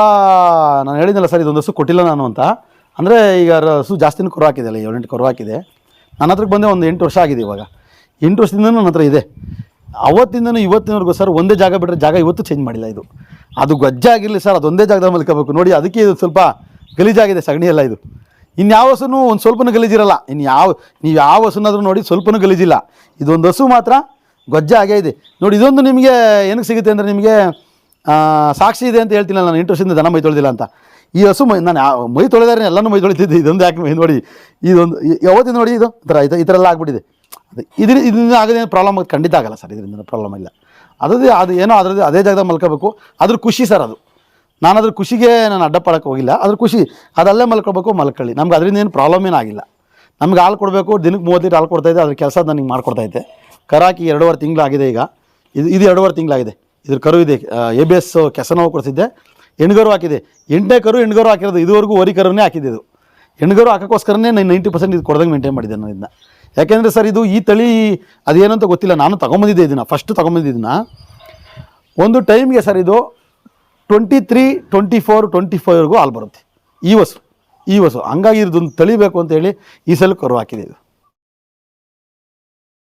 ನಾನು ಹೇಳಿದ್ನಲ್ಲ ಸರ್, ಇದೊಂದು ಹಸು ಕೊಟ್ಟಿಲ್ಲ ನಾನು ಅಂತ. ಅಂದರೆ ಈಗ ಹಸು ಜಾಸ್ತಿನೂ ಕೊರ ಹಾಕಿದೆ ಅಲ್ಲ, ಏಳೆಂಟು ಕೊರ ಹಾಕಿದೆ. ನನ್ನ ಹತ್ರಕ್ಕೆ ಬಂದೆ ಒಂದು ಎಂಟು ವರ್ಷ ಆಗಿದೆ ಇವಾಗ. ಎಂಟು ವರ್ಷದಿಂದ ನನ್ನ ಹತ್ರ ಇದೆ. ಅವತ್ತಿಂದನೂ ಇವತ್ತಿನವರೆಗೂ ಸರ್ ಒಂದೇ ಜಾಗ ಬಿಟ್ಟರೆ ಜಾಗ ಇವತ್ತು ಚೇಂಜ್ ಮಾಡಿಲ್ಲ ಇದು. ಅದು ಗೊಜ್ಜೆ ಆಗಿರಲಿ ಸರ್, ಅದೊಂದೇ ಜಾಗದಲ್ಲಿ ಮಲ್ಕೋಬೇಕು ನೋಡಿ, ಅದಕ್ಕೆ ಇದು ಸ್ವಲ್ಪ ಗಲೀಜಾಗಿದೆ ಸಗಣಿ ಎಲ್ಲ ಇದು ಇನ್ಯಾವ ಹಸುನೂ ಒಂದು ಸ್ವಲ್ಪನೂ ಗಲೀಜಿರಲ್ಲ. ಇನ್ನು ಯಾವ ನೀವು ಯಾವ ಹಸುನಾದರೂ ನೋಡಿ ಸ್ವಲ್ಪನೂ ಗಲೀಜಿಲ್ಲ. ಇದೊಂದು ಹಸು ಮಾತ್ರ ಗೊಜ್ಜ ಆಗೇ ಇದೆ. ನೋಡಿ, ಇದೊಂದು ನಿಮಗೆ ಏನಕ್ಕೆ ಸಿಗುತ್ತೆ ಅಂದರೆ ನಿಮಗೆ ಸಾಕ್ಷಿ ಇದೆ ಅಂತ ಹೇಳ್ತೀನಿ ನಾನು ಎಂಟು ವರ್ಷದಿಂದ ದನ ಮೈ ತೊಳೆದಿಲ್ಲ ಅಂತ. ಈ ಹಸು ಮೈ ನಾನು ಮೈ ತೊಳೆದಾರೆ ಎಲ್ಲನೂ ಮೈ ತೊಳಿತಿದ್ದೆ. ಇದೊಂದು ಯಾಕೆ ಮೈ ನೋಡಿ? ಇದೊಂದು ಯಾವತ್ತಿಂದ ನೋಡಿ ಇದು? ಈ ಥರ ಇದು ಈ ಥರ ಎಲ್ಲ ಆಗ್ಬಿಟ್ಟಿದೆ. ಅದು ಇದ್ರ ಇದರಿಂದ ಆಗದೇನು ಪ್ರಾಬ್ಲಮ್ ಖಂಡಿತ ಆಗಲ್ಲ ಸರ್, ಇದರಿಂದ ಪ್ರಾಬ್ಲಮ್ ಇಲ್ಲ. ಅದೇ ಅದು ಏನೋ ಅದರದ್ದು ಅದೇ ಜಾಗದಾಗ ಮಲ್ಕೋಬೇಕು. ಅದ್ರ ಖುಷಿ ಸರ್ ಅದು. ನಾನು ಅದ್ರ ಖುಷಿಗೆ ನಾನು ಅಡ್ಡಪಡಕ್ಕೆ ಹೋಗಿಲ್ಲ. ಅದ್ರ ಖುಷಿ, ಅದಲ್ಲೇ ಮಲ್ಕೊಳ್ಬೇಕು, ಮಲ್ಕೊಳ್ಳಿ. ನಮ್ಗೆ ಅದರಿಂದ ಏನು ಪ್ರಾಬ್ಲಮ್ ಏನಾಗಿಲ್ಲ ನಮ್ಗೆ ಹಾಲು ಕೊಡಬೇಕು, ದಿನಕ್ಕೆ ಮೂವತ್ತು ಹಾಲು ಕೊಡ್ತಾಯಿದ್ದೆ ಅದ್ರ ಕೆಲಸ ನನಗೆ ಮಾಡ್ಕೊಡ್ತೈತೆ ಕರಾಕಿ ಎರಡೂವರೆ ತಿಂಗಳಾಗಿದೆ ಈಗ. ಇದು ಇದು ಎರಡೂವರೆ ತಿಂಗಳಾಗಿದೆ. ಇದ್ರ ಕರು ಇದೆ ಎ ಬಿ ಎಸ್ ಕೆಸನೋವು ಕೊಡಿಸಿದ್ದೆ. ಹೆಣ್ಗರು ಹಾಕಿದೆ. ಎಂಟನೇ ಕರು ಹೆಣ್ಗರು ಹಾಕಿರೋದು, ಇದುವರೆಗೂ ಓರಿ ಕರುನೇ ಇದು. ಹೆಣ್ಗರು ಹಾಕೋಕ್ಕೋಸ್ಕರನೇ ನಾನು ನೈಂಟಿ ಪರ್ಸೆಂಟ್ ಇದು ಕೊಡ್ದಂಗೆ ಮೇಂಟೈನ್ ಮಾಡಿದೆ ನಾನು ಇದನ್ನ. ಯಾಕೆಂದರೆ ಸರ್, ಇದು ಈ ತಳಿ ಅದೇನಂತ ಗೊತ್ತಿಲ್ಲ. ನಾನು ತೊಗೊಂಬಂದಿದ್ದೆ ಇದನ್ನು ಫಸ್ಟ್ ತಗೊಂಬಂದಿದ್ದನ್ನ ಒಂದು ಟೈಮ್ಗೆ ಸರ್, ಇದು twenty three twenty four twenty ಫೈವ್ವರೆಗೂ ಹಾಲು ಬರುತ್ತೆ. ಈ ವಸು ಈ ವಸು ಹಂಗಾಗಿ ಇದೊಂದು ತಳಿಬೇಕು ಅಂತೇಳಿ ಈ ಸಲ ಕರು ಹಾಕಿದೆ ಇದು.